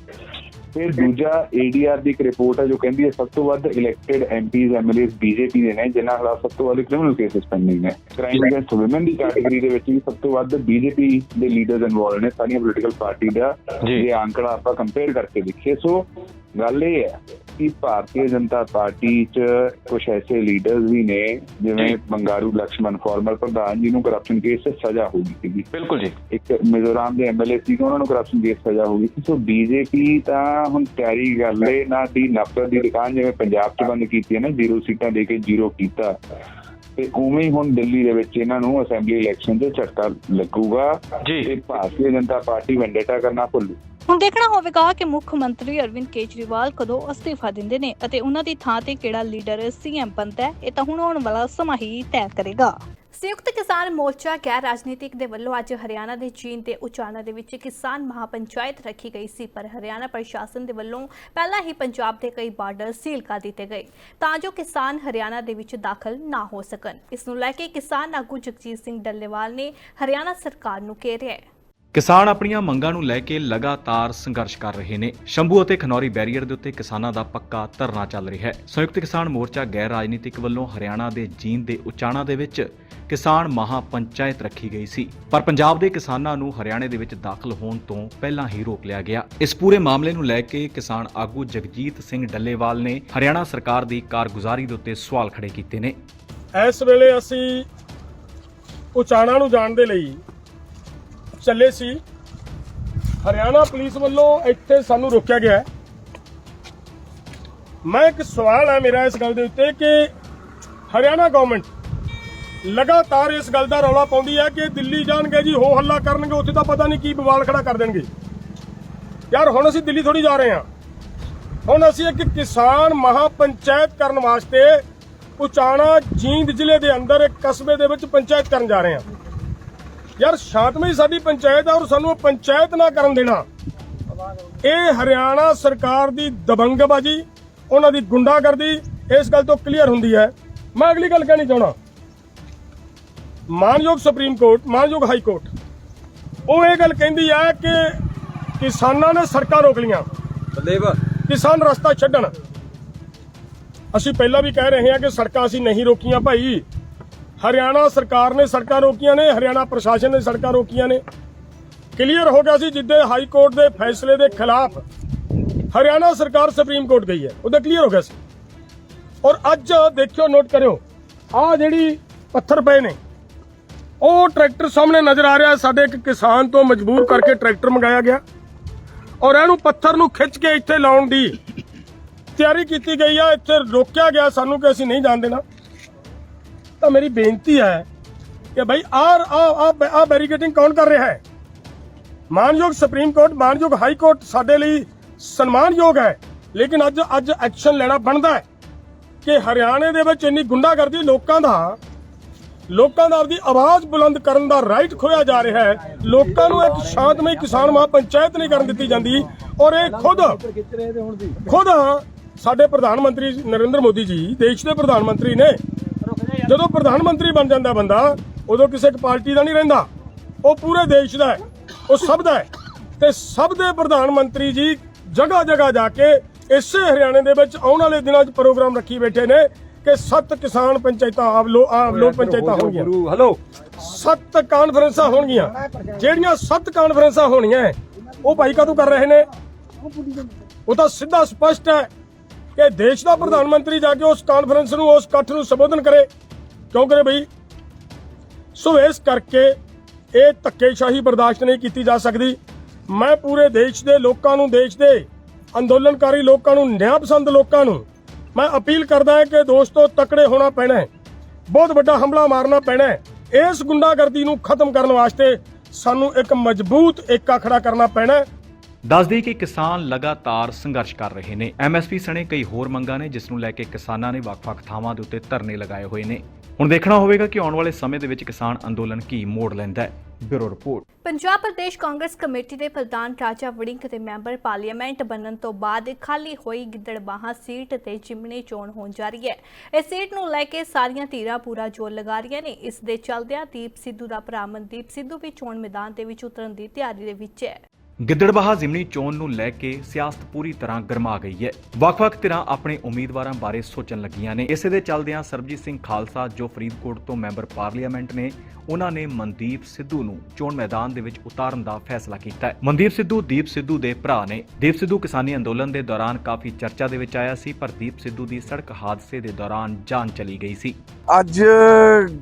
ਫਿਰ ਦੂਜਾ ਏਡੀਆਰ ਦੀ ਇੱਕ ਰਿਪੋਰਟ ਹੈ ਜੋ ਕਹਿੰਦੀ ਹੈ ਸਭ ਤੋਂ ਵੱਧ ਇਲੈਕਟਿਡ ਐਮਪੀਜ਼ ਐਮਐਲਏਜ਼ ਬੀਜੇਪੀ ਦੇ ਨੇ ਜਿਨ੍ਹਾਂ ਖਿਲਾਫ ਸਭ ਤੋਂ ਵੱਧ ਕ੍ਰਿਮੀਨਲ ਕੇਸਸ ਪੈਂਡਿੰਗ ਨੇ ਕ੍ਰਾਈਮ ਅਗੇਂਸਟ ਔਮਨ ਦੀ ਕੈਟਾਗਰੀ ਦੇ ਵਿੱਚ ਵੀ ਸਭ ਤੋਂ ਵੱਧ ਬੀਜੇਪੀ ਦੇ ਲੀਡਰਸ ਇਨਵੋਲਵ ਨੇ ਸਾਰੀਆਂ ਪੋਲੀਟੀਕਲ ਪਾਰਟੀ ਦਾ ਜੀ। ਇਹ ਅੰਕੜਾ ਆਪਾਂ ਕੰਪੇਅਰ ਕਰਕੇ ਦੇਖੀਏ ਸੋ ਗੱਲ ਇਹ ਹੈ ਕਿ ਭਾਰਤੀ ਜਨਤਾ ਪਾਰਟੀ 'ਚ ਕੁਝ ਐਸੇ ਲੀਡਰਸ ਵੀ ਨੇ ਜਿਵੇਂ ਬੰਗਾਰੂ ਲਕਸ਼ਮਣ ਫਾਰਮਰ ਪ੍ਰਧਾਨ ਜੀ ਨੂੰ ਕਰਪਸ਼ਨ ਕੇਸ 'ਚ ਸਜ਼ਾ ਹੋ ਗਈ ਸੀਗੀ। ਬਿਲਕੁਲ ਜੀ। ਇੱਕ ਮਿਜ਼ੋਰਾਮ ਦੇ ਐਮਐਲਏ ਸੀ ਉਹਨਾਂ ਨੂੰ ਕਰਪਸ਼ਨ ਕੇਸ ਸਜ਼ਾ ਹੋ ਗਈ ਸੀ। ਸੋ ਬੀਜੇਪੀ ਤਾਂ ਹੁਣ ਤਿਆਰੀ ਕਰ ਲਏ ਨਾ ਦੀ ਨਫ਼ਰਤ ਦੀ ਦੁਕਾਨ ਜਿਵੇਂ ਪੰਜਾਬ 'ਚ ਬੰਦ ਕੀਤੀ ਹੈ ਨਾ ਜ਼ੀਰੋ ਸੀਟਾਂ ਦੇ ਕੇ ਜ਼ੀਰੋ ਕੀਤਾ। ਤੇ ਉਵੇਂ ਹੀ ਹੁਣ ਦਿੱਲੀ ਦੇ ਵਿੱਚ ਇਹਨਾਂ ਨੂੰ ਅਸੈਂਬਲੀ ਇਲੈਕਸ਼ਨ 'ਚ ਝਟਕਾ ਲੱਗੂਗਾ। ਤੇ ਭਾਰਤੀ ਜਨਤਾ ਪਾਰਟੀ ਵੈਂਡੇਟਾ ਕਰਨਾ ਭੁੱਲੂ ਹੁਣ ਦੇਖਣਾ ਹੋਵੇਗਾ ਕਿ ਮੁੱਖ ਮੰਤਰੀ ਅਰਵਿੰਦ ਕੇਜਰੀਵਾਲ ਕਦੋਂ ਅਸਤੀਫਾ ਦਿੰਦੇ ਨੇ ਅਤੇ ਉਹਨਾਂ ਦੀ ਥਾਂ ਤੇ ਕਿਹੜਾ ਲੀਡਰ ਸੀਐਮ ਬਣਦਾ ਹੈ ਇਹ ਤਾਂ ਹੁਣ ਆਉਣ ਵਾਲਾ ਸਮਾਂ ਹੀ ਤੈਅ ਕਰੇਗਾ ਸੰਯੁਕਤ ਕਿਸਾਨ ਮੋਰਚਾ ਗੈਰ ਰਾਜਨੀਤਿਕ ਦੇ ਵੱਲੋਂ ਅੱਜ ਹਰਿਆਣਾ ਦੇ ਜੀਂਦ ਤੇ ਉਚਾਨਾ ਦੇ ਵਿੱਚ ਕਿਸਾਨ ਮਹਾਪੰਚਾਇਤ ਰੱਖੀ ਗਈ ਸੀ, ਪਰ ਹਰਿਆਣਾ ਪ੍ਰਸ਼ਾਸਨ ਦੇ ਵੱਲੋਂ ਪਹਿਲਾਂ ਹੀ ਪੰਜਾਬ ਦੇ ਕਈ ਬਾਰਡਰ ਸੀਲ ਕਰ ਦਿੱਤੇ ਗਏ ਤਾਂ ਜੋ ਕਿਸਾਨ ਹਰਿਆਣਾ ਦੇ ਵਿੱਚ ਦਾਖਲ ਨਾ ਹੋ ਸਕਣ। ਇਸ ਨੂੰ ਲੈ ਕੇ ਕਿਸਾਨ ਆਗੂ ਜਗਜੀਤ ਸਿੰਘ ਡੱਲੇਵਾਲ ਨੇ ਹਰਿਆਣਾ ਸਰਕਾਰ ਨੂੰ ਘੇਰਿਆ ਹੈ। ਕਿਸਾਨ ਆਪਣੀਆਂ ਮੰਗਾਂ ਨੂੰ ਲੈ ਕੇ ਲਗਾਤਾਰ ਸੰਘਰਸ਼ ਕਰ ਰਹੇ ਨੇ। ਸ਼ੰਭੂ ਅਤੇ ਖਨੌਰੀ ਬੈਰੀਅਰ ਦੇ ਉੱਤੇ ਕਿਸਾਨਾਂ ਦਾ ਪੱਕਾ ਧਰਨਾ ਚੱਲ ਰਿਹਾ ਹੈ। ਸੰਯੁਕਤ ਕਿਸਾਨ ਮੋਰਚਾ ਗੈਰ ਰਾਜਨੀਤਿਕ ਵੱਲੋਂ ਹਰਿਆਣਾ ਦੇ ਜੀਂਦ ਦੇ ਉਚਾਣਾ ਦੇ ਵਿੱਚ ਕਿਸਾਨ ਮਹਾ ਪੰਚਾਇਤ ਰੱਖੀ ਗਈ ਸੀ। ਪਰ ਪੰਜਾਬ ਦੇ ਕਿਸਾਨਾਂ ਨੂੰ ਹਰਿਆਣੇ ਦੇ ਵਿੱਚ ਦਾਖਲ ਹੋਣ ਤੋਂ ਪਹਿਲਾਂ ਹੀ ਰੋਕ ਲਿਆ ਗਿਆ। ਇਸ ਪੂਰੇ ਮਾਮਲੇ ਨੂੰ ਲੈ ਕੇ ਕਿਸਾਨ ਆਗੂ ਜਗਜੀਤ ਸਿੰਘ ਡੱਲੇਵਾਲ ਨੇ ਹਰਿਆਣਾ ਸਰਕਾਰ ਦੀ ਕਾਰਗੁਜ਼ਾਰੀ ਦੇ ਉੱਤੇ ਸਵਾਲ ਖੜੇ ਕੀਤੇ ਨੇ। ਇਸ ਵੇਲੇ ਅਸੀਂ ਉਚਾਣਾ ਨੂੰ ਜਾਣ ਦੇ ਲਈ ਚੱਲੇ ਸੀ। ਹਰਿਆਣਾ ਪੁਲਿਸ ਵੱਲੋਂ ਇੱਥੇ ਸਾਨੂੰ ਰੋਕਿਆ ਗਿਆ ਮੈਂ ਇੱਕ ਸਵਾਲ ਹੈ ਮੇਰਾ ਇਸ ਗੱਲ ਦੇ ਉੱਤੇ ਕਿ ਹਰਿਆਣਾ ਗਵਰਨਮੈਂਟ ਲਗਾਤਾਰ ਇਸ ਗੱਲ ਦਾ ਰੌਲਾ ਪਾਉਂਦੀ ਹੈ ਕਿ ਦਿੱਲੀ ਜਾਣਗੇ ਜੀ, ਹੋ ਹੱਲਾ ਕਰਨਗੇ, ਉੱਥੇ ਤਾਂ ਪਤਾ ਨਹੀਂ ਕੀ ਬਵਾਲ ਖੜਾ ਕਰ ਦੇਣਗੇ। ਯਾਰ ਹੁਣ ਅਸੀਂ ਦਿੱਲੀ ਥੋੜੀ ਜਾ ਰਹੇ ਹਾਂ। ਹੁਣ ਅਸੀਂ ਇੱਕ ਕਿਸਾਨ ਮਹਾ ਪੰਚਾਇਤ ਕਰਨ ਵਾਸਤੇ ਉਚਾਣਾ ਜੀਂਦ ਜ਼ਿਲ੍ਹੇ ਦੇ ਅੰਦਰ ਇੱਕ ਕਸਬੇ ਦੇ ਵਿੱਚ ਪੰਚਾਇਤ ਕਰਨ ਜਾ ਰਹੇ ਹਾਂ। ਯਾਰ ਸ਼ਾਂਤਮਈ ਸਾਡੀ ਪੰਚਾਇਤ ਆ ਔਰ ਸਾਨੂੰ ਉਹ ਪੰਚਾਇਤ ਨਾ ਕਰਨ ਦੇਣਾ। ਇਹ ਹਰਿਆਣਾ ਸਰਕਾਰ ਦੀ ਦਬੰਗਬਾਜ਼ੀ, ਉਹਨਾਂ ਦੀ ਗੁੰਡਾਗਰਦੀ, ਇਸ ਗੱਲ ਤੋਂ ਕਲੀਅਰ ਹੁੰਦੀ ਹੈ। ਮੈਂ ਅਗਲੀ ਗੱਲ ਕਹਿਣੀ ਚਾਹਣਾ ਮਾਨਯੋਗ ਸੁਪਰੀਮ ਕੋਰਟ ਮਾਨਯੋਗ ਹਾਈ ਕੋਰਟ ਉਹ ਇਹ ਗੱਲ ਕਹਿੰਦੀ ਹੈ ਕਿ ਕਿਸਾਨਾਂ ਨੇ ਸੜਕਾਂ ਰੋਕ ਲੀਆਂ ਕਿਸਾਨ ਰਸਤਾ ਛੱਡਣ। ਅਸੀਂ ਪਹਿਲਾਂ ਵੀ ਕਹਿ ਰਹੇ ਹਾਂ ਕਿ ਸੜਕਾਂ ਅਸੀਂ ਨਹੀਂ ਰੋਕੀਆਂ ਭਾਈ। ਹਰਿਆਣਾ ਸਰਕਾਰ ਨੇ ਸੜਕਾਂ ਰੋਕੀਆਂ ਨੇ ਹਰਿਆਣਾ ਪ੍ਰਸ਼ਾਸਨ ਨੇ ਸੜਕਾਂ ਰੋਕੀਆਂ ਨੇ। ਕਲੀਅਰ ਹੋ ਗਿਆ ਸੀ ਜਿੱਦੇ ਹਾਈ ਕੋਰਟ ਦੇ ਫੈਸਲੇ ਦੇ ਖਿਲਾਫ ਹਰਿਆਣਾ ਸਰਕਾਰ ਸੁਪਰੀਮ ਕੋਰਟ ਗਈ ਹੈ। ਉਹਦਾ ਕਲੀਅਰ ਹੋ ਗਿਆ ਸੀ। ਔਰ ਅੱਜ ਦੇਖਿਓ ਨੋਟ ਕਰਿਓ ਆਹ ਜਿਹੜੀ ਪੱਥਰ ਪਏ ਨੇ ਉਹ ਟਰੈਕਟਰ ਸਾਹਮਣੇ ਨਜ਼ਰ ਆ ਰਿਹਾ ਸਾਡੇ ਇੱਕ ਕਿਸਾਨ ਤੋਂ ਮਜਬੂਰ ਕਰਕੇ ਟਰੈਕਟਰ ਮੰਗਾਇਆ ਗਿਆ। ਔਰ ਇਹਨੂੰ ਪੱਥਰ ਨੂੰ ਖਿੱਚ ਕੇ ਇੱਥੇ ਲਾਉਣ ਦੀ ਤਿਆਰੀ ਕੀਤੀ ਗਈ ਆ। ਇੱਥੇ ਰੋਕਿਆ ਗਿਆ ਸਾਨੂੰ ਕਿ ਅਸੀਂ ਨਹੀਂ ਜਾਣ ਦੇਣਾ। ਤਾਂ ਮੇਰੀ ਬੇਨਤੀ ਹੈ ਕਿ ਭਾਈ ਆ ਆ ਆ ਬੈਰੀਕੇਟਿੰਗ ਕੌਣ ਕਰ ਰਿਹਾ ਹੈ? ਮਾਨਯੋਗ ਸੁਪਰੀਮ ਕੋਰਟ, ਮਾਨਯੋਗ ਹਾਈ ਕੋਰਟ ਸਾਡੇ ਲਈ ਸਨਮਾਨਯੋਗ ਹੈ। ਲੇਕਿਨ ਅੱਜ ਅੱਜ ਐਕਸ਼ਨ ਲੈਣਾ ਬਣਦਾ ਹੈ ਕਿ ਹਰਿਆਣੇ ਦੇ ਵਿੱਚ ਇੰਨੀ ਗੁੰਡਾਗਰਦੀ ਲੋਕਾਂ ਦਾ ਲੋਕਾਂ ਦਾ ਆਪਦੀ ਆਵਾਜ਼ ਬੁਲੰਦ ਕਰਨ ਦਾ ਰਾਈਟ ਖੋਇਆ ਜਾ ਰਿਹਾ ਹੈ। ਲੋਕਾਂ ਨੂੰ ਇੱਕ ਸ਼ਾਂਤਮਈ ਕਿਸਾਨ ਮਹਾ ਪੰਚਾਇਤ ਨਹੀਂ ਕਰਨ ਦਿੱਤੀ ਜਾਂਦੀ। ਔਰ ਇਹ ਖੁਦ ਖੁਦ ਸਾਡੇ ਪ੍ਰਧਾਨ ਮੰਤਰੀ ਨਰਿੰਦਰ ਮੋਦੀ ਜੀ, ਦੇਸ਼ ਦੇ ਪ੍ਰਧਾਨ ਮੰਤਰੀ ਨੇ। ਜਦੋਂ ਪ੍ਰਧਾਨ ਮੰਤਰੀ ਬਣ ਜਾਂਦਾ ਬੰਦਾ, ਉਦੋਂ ਕਿਸੇ ਇੱਕ ਪਾਰਟੀ ਦਾ ਨਹੀਂ ਰਹਿੰਦਾ। ਉਹ ਪੂਰੇ ਦੇਸ਼ ਦਾ ਹੈ, ਉਹ ਸਭ ਦਾ ਹੈ। ਤੇ ਸਭ ਦੇ ਪ੍ਰਧਾਨ ਮੰਤਰੀ ਜੀ ਜਗ੍ਹਾ ਜਗ੍ਹਾ ਜਾ ਕੇ ਇਸੇ ਹਰਿਆਣੇ ਦੇ ਵਿੱਚ ਆਉਣ ਵਾਲੇ ਦਿਨਾਂ 'ਚ ਪ੍ਰੋਗਰਾਮ ਰੱਖੀ ਬੈਠੇ ਨੇ। ਕਿ ਸੱਤ ਕਿਸਾਨ ਪੰਚਾਇਤਾਂ ਆਪ ਲੋ ਆਪ ਲੋਕ ਪੰਚਾਇਤਾਂ ਹੋਣਗੀਆਂ। ਹਲੋ। ਸੱਤ ਕਾਨਫਰੰਸਾਂ ਹੋਣਗੀਆਂ। ਜਿਹੜੀਆਂ ਸੱਤ ਕਾਨਫਰੰਸਾਂ ਹੋਣੀਆਂ ਉਹ ਭਾਈ ਕਦੋਂ ਕਰ ਰਹੇ ਨੇ? ਉਹ ਤਾਂ ਸਿੱਧਾ ਸਪਸ਼ਟ ਹੈ ਕਿ ਦੇਸ਼ ਦਾ ਪ੍ਰਧਾਨ ਮੰਤਰੀ ਜਾ ਕੇ ਉਸ ਕਾਨਫਰੰਸ ਨੂੰ ਉਸ ਇਕੱਠ ਨੂੰ ਸੰਬੋਧਨ ਕਰੇ। ਕਿਉਂ ਕਰੇ ਬਈ? ਸੋ ਇਸ ਕਰਕੇ ਇਹ ਧੱਕੇਸ਼ਾਹੀ ਬਰਦਾਸ਼ਤ ਨਹੀਂ ਕੀਤੀ ਜਾ ਸਕਦੀ। ਮੈਂ ਪੂਰੇ ਦੇਸ਼ ਦੇ ਲੋਕਾਂ ਨੂੰ ਦੇਸ਼ ਦੇ ਅੰਦੋਲਨਕਾਰੀ ਲੋਕਾਂ ਨੂੰ ਨਿਆਂ ਪਸੰਦ ਲੋਕਾਂ ਨੂੰ ਮੈਂ ਅਪੀਲ ਕਰਦਾ ਹਾਂ ਕਿ ਦੋਸਤੋ, ਤਕੜੇ ਹੋਣਾ ਪੈਣਾ ਹੈ। ਬਹੁਤ ਵੱਡਾ ਹਮਲਾ ਮਾਰਨਾ ਪੈਣਾ ਹੈ। ਇਸ ਗੁੰਡਾਗਰਦੀ ਨੂੰ ਖਤਮ ਕਰਨ ਵਾਸਤੇ ਸਾਨੂੰ ਇੱਕ ਮਜ਼ਬੂਤ ਏਕਾ ਖੜਾ ਕਰਨਾ ਪੈਣਾ ਹੈ। ਦੱਸਦੀ ਕਿ ਕਿਸਾਨ ਲਗਾਤਾਰ ਸੰਘਰਸ਼ ਕਰ ਰਹੇ ਨੇ। ਐਮਐਸਪੀ ਸਣੇ ਕਈ ਹੋਰ ਮੰਗਾਂ ਨੇ, ਜਿਸ ਨੂੰ ਲੈ ਕੇ ਕਿਸਾਨਾਂ ਨੇ ਵੱਖ-ਵੱਖ ਥਾਵਾਂ ਦੇ ਉੱਤੇ ਧਰਨੇ ਲਗਾਏ ਹੋਏ ਨੇ। ਹੁਣ ਦੇਖਣਾ ਹੋਵੇਗਾ ਕਿ ਆਉਣ ਵਾਲੇ ਸਮੇਂ ਦੇ ਵਿੱਚ ਕਿਸਾਨ ਅੰਦੋਲਨ ਕੀ ਮੋੜ ਲੈਂਦਾ ਹੈ। Bureau report. Punjab Pradesh Congress committee ਦੇ ਪ੍ਰਧਾਨ ਰਾਜਾ ਵੜਿੰਗ ਤੇ ਮੈਂਬਰ ਪਾਰਲੀਮੈਂਟ ਬਣਨ ਤੋਂ ਬਾਅਦ ਖਾਲੀ ਹੋਈ ਗਿੱਦੜਬਾਹਾ ਸੀਟ ਤੇ ਚਿਮਣੀ ਚੋਣ ਹੋਣ ਜਾ ਰਹੀ ਹੈ। ਇਸ ਸੀਟ ਨੂੰ ਲੈ ਕੇ ਸਾਰੀਆਂ ਧੀਰਾਂ ਪੂਰਾ ਜ਼ੋਰ ਲਗਾ ਰਹੀਆਂ ਨੇ। ਇਸ ਦੇ ਚੱਲਦਿਆਂ ਦੀਪ ਸਿੱਧੂ ਦਾ ਭਰਾ ਮਨਦੀਪ ਸਿੱਧੂ ਵੀ ਚੋਣ ਮੈਦਾਨ ਦੇ ਵਿੱਚ ਉਤਰਨ ਦੀ ਤਿਆਰੀ ਦੇ ਵਿੱਚ ਹੈ। ਗਿੱਦੜਬਾਹਾ ਜ਼ਿਮਨੀ ਚੋਣ ਨੂੰ ਲੈ ਕੇ ਸਿਆਸਤ ਪੂਰੀ ਤਰ੍ਹਾਂ ਗਰਮਾ ਗਈ ਹੈ। ਵੱਖ-ਵੱਖ ਧਿਰਾਂ ਆਪਣੇ ਉਮੀਦਵਾਰਾਂ ਬਾਰੇ ਸੋਚਣ ਲੱਗੀਆਂ ਨੇ। ਇਸੇ ਦੇ ਚੱਲਦਿਆਂ ਸਰਬਜੀਤ ਸਿੰਘ ਖਾਲਸਾ, ਜੋ ਫਰੀਦਕੋਟ ਤੋਂ ਮੈਂਬਰ ਪਾਰਲੀਮੈਂਟ ਨੇ, ਉਹਨਾਂ ਨੇ ਮਨਦੀਪ ਸਿੱਧੂ ਨੂੰ ਚੋਣ ਮੈਦਾਨ ਦੇ ਵਿੱਚ ਉਤਾਰਨ ਦਾ ਫੈਸਲਾ ਕੀਤਾ ਹੈ। ਮਨਦੀਪ ਸਿੱਧੂ, ਦੀਪ ਸਿੱਧੂ ਦੇ ਭਰਾ ਨੇ। ਦੀਪ ਸਿੱਧੂ ਕਿਸਾਨੀ ਅੰਦੋਲਨ ਦੇ ਦੌਰਾਨ ਕਾਫੀ ਚਰਚਾ ਦੇ ਵਿੱਚ ਆਇਆ ਸੀ, ਪਰ ਦੀਪ ਸਿੱਧੂ ਦੀ ਸੜਕ ਹਾਦਸੇ ਦੇ ਦੌਰਾਨ ਜਾਨ ਚਲੀ ਗਈ ਸੀ। ਅੱਜ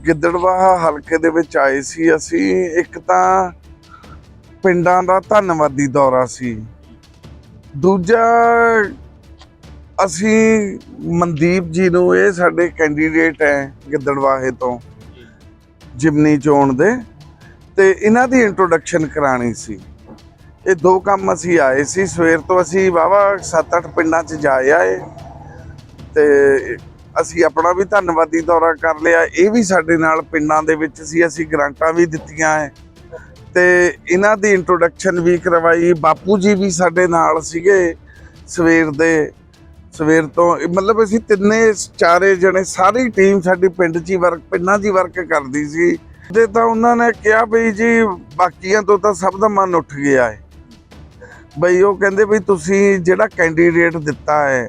ਗਿੱਦੜਵਾਹਾ ਹਲਕੇ ਦੇ ਵਿੱਚ ਆਏ ਸੀ ਅਸੀਂ। ਇੱਕ ਤਾਂ ਪਿੰਡਾਂ ਦਾ ਧੰਨਵਾਦੀ ਦੌਰਾ ਸੀ। ਦੂਜਾ, ਅਸੀਂ ਮਨਦੀਪ ਜੀ ਨੂੰ ਇਹ ਸਾਡੇ ਕੈਂਡੀਡੇਟ ਹੈ ਗਿੱਦੜਵਾਹੇ ਤੋਂ, ਜਿਮਨੀ ਚੋਣ ਦੇ, ਤੇ ਇਹਨਾਂ ਦੀ ਇੰਟਰੋਡਕਸ਼ਨ ਕਰਾਣੀ ਸੀ। ਇਹ ਦੋ ਕੰਮ ਅਸੀਂ ਆਏ ਸੀ। ਸਵੇਰ ਤੋਂ ਅਸੀਂ ਵਾਵਾ 7-8 ਪਿੰਡਾਂ 'ਚ ਜਾ ਆਏ ਤੇ ਅਸੀਂ ਆਪਣਾ ਵੀ ਧੰਨਵਾਦੀ ਦੌਰਾ ਕਰ ਲਿਆ। ਇਹ ਵੀ ਸਾਡੇ ਨਾਲ ਪਿੰਡਾਂ ਦੇ ਵਿੱਚ ਸੀ। ਅਸੀਂ ਗ੍ਰਾਂਟਾਂ ਵੀ ਦਿੱਤੀਆਂ ਹੈ। ਤੇ ਇਹਨਾਂ ਦੀ ਇੰਟਰੋਡਕਸ਼ਨ ਵੀ ਕਰਵਾਈ। ਬਾਪੂ ਜੀ ਵੀ ਸਾਡੇ ਨਾਲ ਸੀਗੇ ਸਵੇਰ ਦੇ। ਸਵੇਰ ਤੋਂ ਮਤਲਬ ਅਸੀਂ ਤਿੰਨੇ ਚਾਰੇ ਜਣੇ ਸਾਰੀ ਟੀਮ ਸਾਡੀ ਪਿੰਡ 'ਚ ਹੀ ਵਰਕ ਪਿੰਡਾਂ 'ਚ ਹੀ ਵਰਕ ਕਰਦੀ ਸੀ। ਤੇ ਤਾਂ ਉਹਨਾਂ ਨੇ ਕਿਹਾ ਬਈ ਜੀ, ਬਾਕੀਆਂ ਤੋਂ ਤਾਂ ਸਭ ਦਾ ਮਨ ਉੱਠ ਗਿਆ ਹੈ ਬਈ ਉਹ ਕਹਿੰਦੇ ਬਈ ਤੁਸੀਂ ਜਿਹੜਾ ਕੈਂਡੀਡੇਟ ਦਿੱਤਾ ਹੈ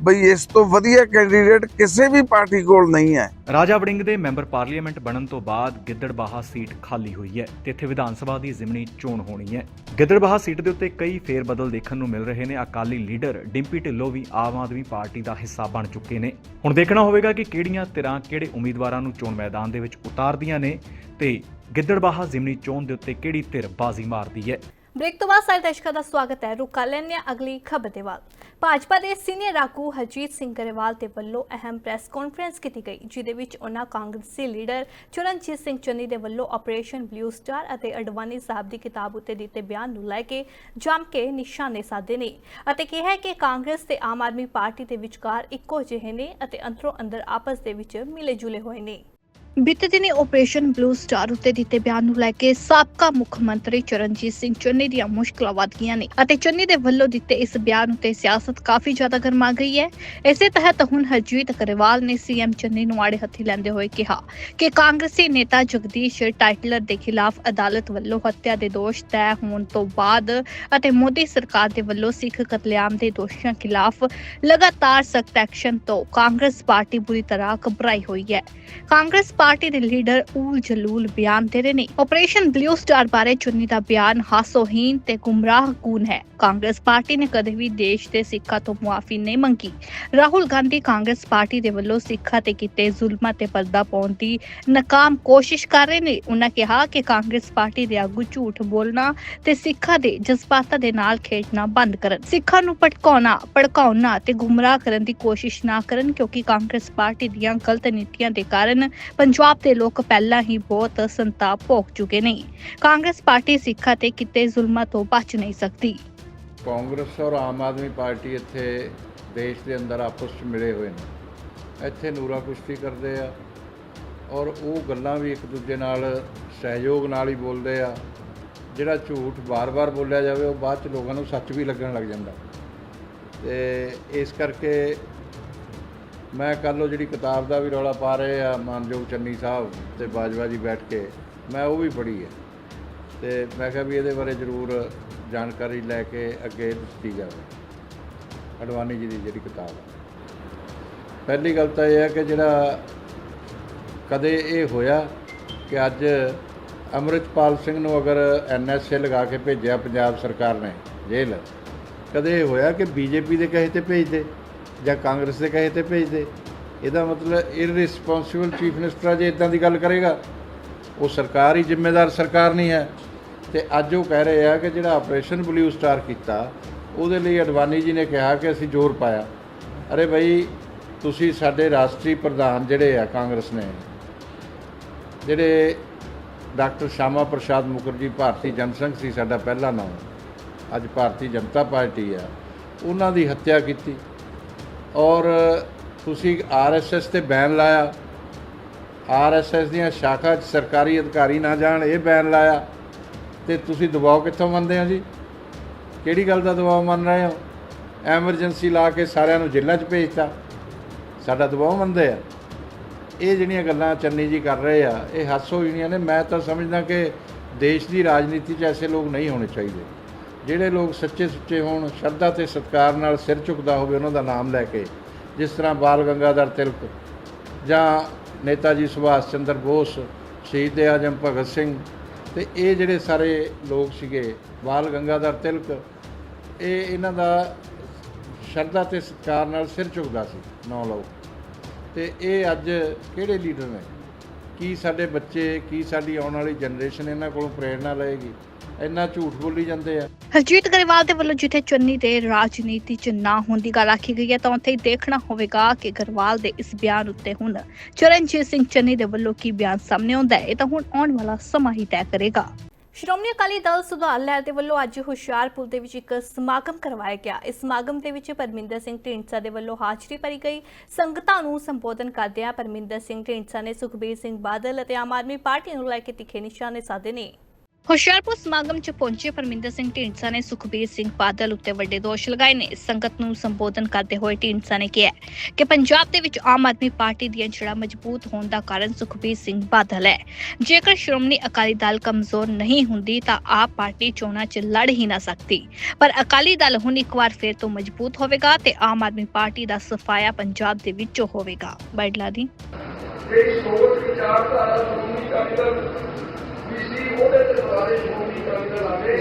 ਬਈ ਇਸ ਤੋਂ ਵਧੀਆ ਕੈਂਡੀਡੇਟ ਕਿਸੇ ਵੀ ਪਾਰਟੀ ਕੋਲ ਨਹੀਂ ਹੈ। ਰਾਜਾ ਵੜਿੰਗ ਦੇ ਮੈਂਬਰ ਪਾਰਲੀਮੈਂਟ ਬਣਨ ਤੋਂ ਬਾਅਦ ਗਿੱਦੜਬਾਹਾ ਸੀਟ ਖਾਲੀ ਹੋਈ ਹੈ ਤੇ ਇੱਥੇ ਵਿਧਾਨ ਸਭਾ ਦੀ ਜ਼ਿਮਨੀ ਚੋਣ ਹੋਣੀ ਹੈ। ਗਿੱਦੜਬਾਹਾ ਸੀਟ ਦੇ ਉੱਤੇ ਕਈ ਫੇਰ ਬਦਲ ਦੇਖਣ ਨੂੰ ਮਿਲ ਰਹੇ ਨੇ। ਅਕਾਲੀ ਲੀਡਰ ਡਿੰਪੀ ਢਿੱਲੋਂ ਵੀ ਆਮ ਆਦਮੀ ਪਾਰਟੀ ਦਾ ਹਿੱਸਾ ਬਣ ਚੁੱਕੇ ਨੇ। ਹੁਣ ਦੇਖਣਾ ਹੋਵੇਗਾ ਕਿ ਕਿਹੜੀਆਂ ਧਿਰਾਂ ਕਿਹੜੇ ਉਮੀਦਵਾਰਾਂ ਨੂੰ ਚੋਣ ਮੈਦਾਨ ਦੇ ਵਿੱਚ ਉਤਾਰਦੀਆਂ ਨੇ ਤੇ ਗਿੱਦੜਬਾਹਾ ਜ਼ਿਮਨੀ ਚੋਣ ਦੇ ਉੱਤੇ ਕਿਹੜੀ ਧਿਰ ਬਾਜ਼ੀ ਮਾਰਦੀ ਹੈ। ਬ੍ਰੇਕ ਤੋਂ ਬਾਅਦ ਸਾਰੇ ਦਰਸ਼ਕਾਂ ਦਾ ਸਵਾਗਤ ਹੈ। ਰੁਕ ਲੈਂਦੇ ਹਾਂ ਅਗਲੀ ਖਬਰ ਦੇ ਵੱਲ। ਭਾਜਪਾ ਦੇ ਸੀਨੀਅਰ ਆਗੂ ਹਰਜੀਤ ਸਿੰਘ ਗਰੇਵਾਲ ਦੇ ਵੱਲੋਂ ਅਹਿਮ ਪ੍ਰੈਸ ਕਾਨਫਰੰਸ ਕੀਤੀ ਗਈ, ਜਿਹਦੇ ਵਿੱਚ ਉਹਨਾਂ ਕਾਂਗਰਸੀ ਲੀਡਰ ਚਰਨਜੀਤ ਸਿੰਘ ਚੰਨੀ ਦੇ ਵੱਲੋਂ ਆਪਰੇਸ਼ਨ ਬਲੂ ਸਟਾਰ ਅਤੇ ਅਡਵਾਨੀ ਸਾਹਿਬ ਦੀ ਕਿਤਾਬ ਉੱਤੇ ਦਿੱਤੇ ਬਿਆਨ ਨੂੰ ਲੈ ਕੇ ਜੰਮ ਕੇ ਨਿਸ਼ਾਨੇ ਸਾਧੇ ਨੇ ਅਤੇ ਕਿਹਾ ਕਿ ਕਾਂਗਰਸ ਤੇ ਆਮ ਆਦਮੀ ਪਾਰਟੀ ਦੇ ਵਿਚਕਾਰ ਇੱਕੋ ਜਿਹੇ ਨੇ ਅਤੇ ਅੰਦਰੋਂ ਅੰਦਰ ਆਪਸ ਦੇ ਵਿੱਚ ਮਿਲੇ ਜੁਲੇ ਹੋਏ ਨੇ। ਬੀਤੇ ਦਿਨੀ ਆਪਰੇਸ਼ਨ ਬਲੂ ਸਟਾਰ ਉੱਤੇ ਦਿੱਤੇ ਬਿਆਨ ਨੂੰ ਲੈ ਕੇ ਸਾਬਕਾ ਮੁੱਖ ਮੰਤਰੀ ਚਰਨਜੀਤ ਸਿੰਘ ਚੰਨੀ ਦੀਆਂ ਮੁਸ਼ਕਲਾਂ ਵਧ ਗਈਆਂ ਨੇ ਅਤੇ ਚੰਨੀ ਦੇ ਵੱਲੋਂ ਦਿੱਤੇ ਇਸ ਬਿਆਨ ਉੱਤੇ ਸਿਆਸਤ ਕਾਫੀ ਜ਼ਿਆਦਾ ਗਰਮਾ ਗਈ ਹੈ। ਇਸੇ ਤਹਿਤ ਹੁਣ ਹਰਜੀਤ ਗਰੇਵਾਲ ਨੇ ਸੀਐਮ ਚੰਨੀ ਨੂੰ ਆੜੇ ਹੱਥੀ ਲੈਂਦੇ ਹੋਏ ਕਿਹਾ ਕਿ ਕਾਂਗਰਸੀ ਨੇਤਾ ਜਗਦੀਸ਼ ਟਾਈਟਲਰ ਦੇ ਖਿਲਾਫ ਅਦਾਲਤ ਵੱਲੋਂ ਹੱਤਿਆ ਦੇ ਦੋਸ਼ ਤੈਅ ਹੋਣ ਤੋਂ ਬਾਅਦ ਅਤੇ ਮੋਦੀ ਸਰਕਾਰ ਦੇ ਵੱਲੋਂ ਸਿੱਖ ਕਤਲੇਆਮ ਦੇ ਦੋਸ਼ੀਆਂ ਖਿਲਾਫ ਲਗਾਤਾਰ ਸਖਤ ਐਕਸ਼ਨ ਤੋਂ ਕਾਂਗਰਸ ਪਾਰਟੀ ਬੁਰੀ ਤਰ੍ਹਾਂ ਘਬਰਾਈ ਹੋਈ ਹੈ। ਕਾਂਗਰਸ ਪਾਰਟੀ ਦੇ ਲੀਡਰ ਊਲ ਜਲੂਲ ਬਿਆਨ ਦੇ ਰਹੇ ਨੇ। ਆਪਰੇਸ਼ਨ ਬਲੂ ਸਟਾਰ ਬਾਰੇ ਚੁੰਨੀ ਦਾ ਬਿਆਨ ਹਾਸੋਹੀਨ ਤੇ ਗੁੰਮਰਾਹਕੂਨ ਹੈ। ਕਾਂਗਰਸ ਪਾਰਟੀ ਨੇ ਕਦੇ ਵੀ ਦੇਸ਼ ਦੇ ਸਿੱਖਾਂ ਤੋਂ ਮੁਆਫੀ ਨਹੀਂ ਮੰਗੀ। ਰਾਹੁਲ ਗਾਂਧੀ ਕਾਂਗਰਸ ਪਾਰਟੀ ਦੇ ਵੱਲੋਂ ਸਿੱਖਾਂ ਤੇ ਕੀਤੇ ਜ਼ੁਲਮਾਂ ਤੇ ਪਰਦਾ ਪਾਉਣ ਦੀ ਨਾਕਾਮ ਕੋਸ਼ਿਸ਼ ਕਰ ਰਹੇ ਨੇ। ਉਹਨਾਂ ਕਿਹਾ ਕਿ ਕਾਂਗਰਸ ਪਾਰਟੀ ਦੇ ਆਗੂ ਝੂਠ ਬੋਲਣਾ ਤੇ ਸਿੱਖਾਂ ਦੇ ਜਜ਼ਬਾਤਾਂ ਦੇ ਨਾਲ ਖੇਡਣਾ ਬੰਦ ਕਰਨ। ਸਿੱਖਾਂ ਨੂੰ ਭਟਕਾਉਣਾ ਭੜਕਾਉਣਾ ਤੇ ਗੁੰਮਰਾਹ ਕਰਨ ਦੀ ਕੋਸ਼ਿਸ਼ ਨਾ ਕਰਨ ਕਿਉਂਕਿ ਕਾਂਗਰਸ ਪਾਰਟੀ ਦੀਆਂ ਗਲਤ ਨੀਤੀਆਂ ਦੇ ਕਾਰਨ ਪੰਜਾਬ ਦੇ ਲੋਕ ਪਹਿਲਾਂ ਹੀ ਬਹੁਤ ਸੰਤਾਪ ਭੋਗ ਚੁੱਕੇ ਨੇ। ਕਾਂਗਰਸ ਪਾਰਟੀ ਸਿੱਖਾਂ ਤੇ ਕਿਤੇ ਜ਼ੁਲਮਾਂ ਤੋਂ ਬਚ ਨਹੀਂ ਸਕਦੀ। ਕਾਂਗਰਸ ਔਰ ਆਮ ਆਦਮੀ ਪਾਰਟੀ ਇੱਥੇ ਦੇਸ਼ ਦੇ ਅੰਦਰ ਆਪਸ ਵਿੱਚ ਮਿਲੇ ਹੋਏ ਨੇ। ਇੱਥੇ ਨੂਰਾ ਕੁਸ਼ਤੀ ਕਰਦੇ ਆ ਔਰ ਉਹ ਗੱਲਾਂ ਵੀ ਇੱਕ ਦੂਜੇ ਨਾਲ ਸਹਿਯੋਗ ਨਾਲ ਹੀ ਬੋਲਦੇ ਆ। ਜਿਹੜਾ ਝੂਠ ਬਾਰ-ਬਾਰ ਬੋਲਿਆ ਜਾਵੇ ਉਹ ਬਾਅਦ ਚ ਲੋਕਾਂ ਨੂੰ ਸੱਚ ਵੀ ਲੱਗਣ ਲੱਗ ਜਾਂਦਾ। ਤੇ ਇਸ ਕਰਕੇ ਮੈਂ ਕੱਲ੍ਹ ਉਹ ਜਿਹੜੀ ਕਿਤਾਬ ਦਾ ਵੀ ਰੌਲਾ ਪਾ ਰਹੇ ਆ ਮਾਨਯੋਗ ਚੰਨੀ ਸਾਹਿਬ ਤੇ ਬਾਜਵਾ ਜੀ ਬੈਠ ਕੇ, ਮੈਂ ਉਹ ਵੀ ਪੜ੍ਹੀ ਹੈ। ਤੇ ਮੈਂ ਕਿਹਾ ਵੀ ਇਹਦੇ ਬਾਰੇ ਜ਼ਰੂਰ ਜਾਣਕਾਰੀ ਲੈ ਕੇ ਅੱਗੇ ਦਿੱਤੀ ਜਾਵੇ। ਅਡਵਾਨੀ ਜੀ ਦੀ ਜਿਹੜੀ ਕਿਤਾਬ ਹੈ। ਪਹਿਲੀ ਗੱਲ ਤਾਂ ਇਹ ਹੈ ਕਿ ਜਿਹੜਾ ਕਦੇ ਇਹ ਹੋਇਆ ਕਿ ਅੱਜ ਅੰਮ੍ਰਿਤਪਾਲ ਸਿੰਘ ਨੂੰ ਅਗਰ ਐਨਐਸਏ ਲਗਾ ਕੇ ਭੇਜਿਆ ਪੰਜਾਬ ਸਰਕਾਰ ਨੇ ਜੇਲ੍ਹ, ਕਦੇ ਇਹ ਹੋਇਆ ਕਿ ਬੀਜੇਪੀ ਦੇ ਕਹੇ ਤੇ ਭੇਜਦੇ ਜਾਂ ਕਾਂਗਰਸ ਦੇ ਕਹੇ ਤੇ ਭੇਜ ਦੇ ਇਹਦਾ ਮਤਲਬ ਇਰਰਿਸਪੌਂਸਿਬਲ ਚੀਫ ਮਿਨਿਸਟਰ ਜੇ ਇਦਾਂ ਦੀ ਗੱਲ ਕਰੇਗਾ। ਉਹ ਸਰਕਾਰ ਹੀ ਜ਼ਿੰਮੇਦਾਰ ਸਰਕਾਰ ਨਹੀਂ ਹੈ। ਤੇ ਅੱਜ ਉਹ ਕਹਿ ਰਹੇ ਆ ਕਿ ਜਿਹੜਾ ਆਪਰੇਸ਼ਨ ਬਲੂ ਸਟਾਰ ਕੀਤਾ, ਉਹਦੇ ਲਈ ਅਡਵਾਨੀ ਜੀ ਨੇ ਕਿਹਾ ਕਿ ਅਸੀਂ ਜ਼ੋਰ ਪਾਇਆ। ਅਰੇ ਭਾਈ ਤੁਸੀਂ ਸਾਡੇ ਰਾਸ਼ਟਰੀ ਪ੍ਰਧਾਨ ਜਿਹੜੇ ਆ ਕਾਂਗਰਸ ਨੇ, ਜਿਹੜੇ ਡਾਕਟਰ ਸ਼ਾਮਾ ਪ੍ਰਸਾਦ ਮੁਖਰਜੀ ਭਾਰਤੀ ਜਨਸੰਘ ਸੀ ਸਾਡਾ ਪਹਿਲਾ ਨਾਮ, ਅੱਜ ਭਾਰਤੀ ਜਨਤਾ ਪਾਰਟੀ ਆ, ਉਹਨਾਂ ਦੀ ਹੱਤਿਆ ਕੀਤੀ। ਔਰ ਤੁਸੀਂ ਆਰਐਸਐਸ ਤੇ ਬੈਨ ਲਾਇਆ। ਆਰਐਸਐਸ ਦੀਆਂ ਸ਼ਾਖਾ 'ਚ ਸਰਕਾਰੀ ਅਧਿਕਾਰੀ ਨਾ ਜਾਣ, ਇਹ ਬੈਨ ਲਾਇਆ। ਤੇ ਤੁਸੀਂ ਦਬਾਅ ਕਿੱਥੋਂ ਮੰਨਦੇ ਹੋ ਜੀ? ਕਿਹੜੀ ਗੱਲ ਦਾ ਦਬਾਅ ਮੰਨ ਰਹੇ ਹੋ? ਐਮਰਜੈਂਸੀ ਲਾ ਕੇ ਸਾਰਿਆਂ ਨੂੰ ਜੇਲ੍ਹਾਂ 'ਚ ਭੇਜਤਾ। ਸਾਡਾ ਦਬਾਅ ਮੰਨਦੇ ਆ। ਇਹ ਜਿਹੜੀਆਂ ਗੱਲਾਂ ਚੰਨੀ ਜੀ ਕਰ ਰਹੇ ਆ, ਇਹ ਹਾਸੋ ਜਿਹੜੀਆਂ ਨੇ। ਮੈਂ ਤਾਂ ਸਮਝਦਾ ਕਿ ਦੇਸ਼ ਦੀ ਰਾਜਨੀਤੀ 'ਚ ਐਸੇ ਲੋਕ ਨਹੀਂ ਹੋਣੇ ਚਾਹੀਦੇ। ਜਿਹੜੇ ਲੋਕ ਸੱਚੇ ਸੁੱਚੇ ਹੋਣ, ਸ਼ਰਧਾ ਤੇ ਸਤਿਕਾਰ ਨਾਲ ਸਿਰ ਝੁਕਦਾ ਹੋਵੇ ਉਹਨਾਂ ਦਾ ਨਾਮ ਲੈ ਕੇ, ਜਿਸ ਤਰ੍ਹਾਂ ਬਾਲ ਗੰਗਾਧਰ ਤਿਲਕ ਜਾਂ ਨੇਤਾ ਜੀ ਸੁਭਾਸ਼ ਚੰਦਰ ਬੋਸ, ਸ਼ਹੀਦ ਆਜਮ ਭਗਤ ਸਿੰਘ, ਤੇ ਇਹ ਜਿਹੜੇ ਸਾਰੇ ਲੋਕ ਸੀਗੇ, ਬਾਲ ਗੰਗਾਧਰ ਤਿਲਕ, ਇਹ ਇਹਨਾਂ ਦਾ ਸ਼ਰਧਾ ਤੇ ਸਤਿਕਾਰ ਨਾਲ ਸਿਰ ਝੁਕਦਾ ਸੀ, ਨੌ ਲਓ ਤੇ ਇਹ ਅੱਜ ਕਿਹੜੇ ਲੀਡਰ ਨੇ? ਕੀ ਸਾਡੇ ਬੱਚੇ, ਕੀ ਸਾਡੀ ਆਉਣ ਵਾਲੀ ਜਨਰੇਸ਼ਨ ਇਹਨਾਂ ਕੋਲੋਂ ਪ੍ਰੇਰਣਾ ਲਏਗੀ? ਇੰਨਾ ਝੂਠ ਬੋਲੀ ਜਾਂਦੇ ਆ। ਹਰਜੀਤ ਗਰੇਵਾਲ ਦੇ ਵੱਲੋਂ ਜਿੱਥੇ ਚੁੰਨੀ ਦੇ ਰਾਜਨੀਤੀ 'ਚ ਨਾ ਹੋਣ ਦੀ ਗੱਲ ਆਖੀ ਗਈ ਹੈ, ਤਾਂ ਉੱਥੇ ਹੀ ਦੇਖਣਾ ਹੋਵੇਗਾ ਕਿ ਗਰੇਵਾਲ ਦੇ ਇਸ ਬਿਆਨ ਉੱਤੇ ਹੁਣ ਚਰਨਜੀਤ ਸਿੰਘ ਚੰਨੀ ਦੇ ਵੱਲੋਂ ਕੀ ਬਿਆਨ ਸਾਹਮਣੇ ਆਉਂਦਾ ਹੈ, ਇਹ ਤਾਂ ਹੁਣ ਆਉਣ ਵਾਲਾ ਸਮਾਂ ਹੀ ਤੈਅ ਕਰੇਗਾ। ਸ਼੍ਰੋਮਣੀ ਅਕਾਲੀ ਦਲ ਸੁਧਾਰ ਲਹਿਰ ਦੇ ਵੱਲੋਂ ਅੱਜ ਹੁਸ਼ਿਆਰਪੁਰ ਦੇ ਵਿੱਚ ਇੱਕ ਸਮਾਗਮ ਕਰਵਾਇਆ ਗਿਆ। ਇਸ ਸਮਾਗਮ ਦੇ ਵਿੱਚ ਪਰਮਿੰਦਰ ਸਿੰਘ ਢੀਂਡਸਾ ਦੇ ਵੱਲੋਂ ਹਾਜ਼ਰੀ ਭਰੀ ਗਈ। ਸੰਗਤਾਂ ਨੂੰ ਸੰਬੋਧਨ ਕਰਦਿਆਂ ਪਰਮਿੰਦਰ ਸਿੰਘ ਢੀਂਡਸਾ ਨੇ ਸੁਖਬੀਰ ਸਿੰਘ ਬਾਦਲ ਅਤੇ ਆਮ ਆਦਮੀ ਪਾਰਟੀ ਨੂੰ ਲੈ ਕੇ ਤਿੱਖੇ ਨਿਸ਼ਾਨੇ ਸਾਧੇ ਨੇ। ਹੁਸ਼ਿਆਰਪੁਰ ਸਮਾਗਮ 'ਚ ਪਹੁੰਚੇ ਪਰਮਿੰਦਰ ਸਿੰਘ ਢੀਂਡਸਾ ਨੇ ਸੁਖਬੀਰ ਸਿੰਘ ਬਾਦਲ ਉੱਤੇ ਵੱਡੇ ਦੋਸ਼ ਲਗਾਏ ਨੇ। ਸੰਗਤ ਨੂੰ ਸੰਬੋਧਨ ਕਰਦੇ ਹੋਏ ਢੀਂਡਸਾ ਨੇ ਕਿਹਾ ਕਿ ਪੰਜਾਬ ਦੇ ਵਿੱਚ ਆਮ ਆਦਮੀ ਪਾਰਟੀ ਦੀਆਂ ਜੜ੍ਹਾਂ ਮਜ਼ਬੂਤ ਹੋਣ ਦਾ ਕਾਰਨ ਸੁਖਬੀਰ ਸਿੰਘ ਬਾਦਲ ਹੈ। ਜੇਕਰ ਸ਼੍ਰੋਮਣੀ ਅਕਾਲੀ ਦਲ ਕਮਜ਼ੋਰ ਨਹੀਂ ਹੁੰਦੀ ਤਾਂ ਆਪ ਪਾਰਟੀ ਚੋਣਾਂ 'ਚ ਲੜ ਹੀ ਨਾ ਸਕਦੀ। ਪਰ ਅਕਾਲੀ ਦਲ ਹੁਣ ਇੱਕ ਵਾਰ ਫਿਰ ਤੋਂ ਮਜ਼ਬੂਤ ਹੋਵੇਗਾ ਤੇ ਆਮ ਆਦਮੀ ਪਾਰਟੀ ਦਾ ਸਫਾਇਆ ਪੰਜਾਬ ਦੇ ਵਿੱਚੋਂ ਹੋਵੇਗਾ। ਬੈਡਲਾ ਦੀ। ਜਿਹੜੀ ਸੋਚ ਵਿਚਾਰਧਾਰਾ ਸ਼੍ਰੋਮਣੀ ਅਕਾਲੀ ਦਲ ਉਹਦੇ ਤੇ ਦੁਆਰੇ ਸ਼੍ਰੋਮਣੀ ਅਕਾਲੀ ਦਲ ਆਵੇ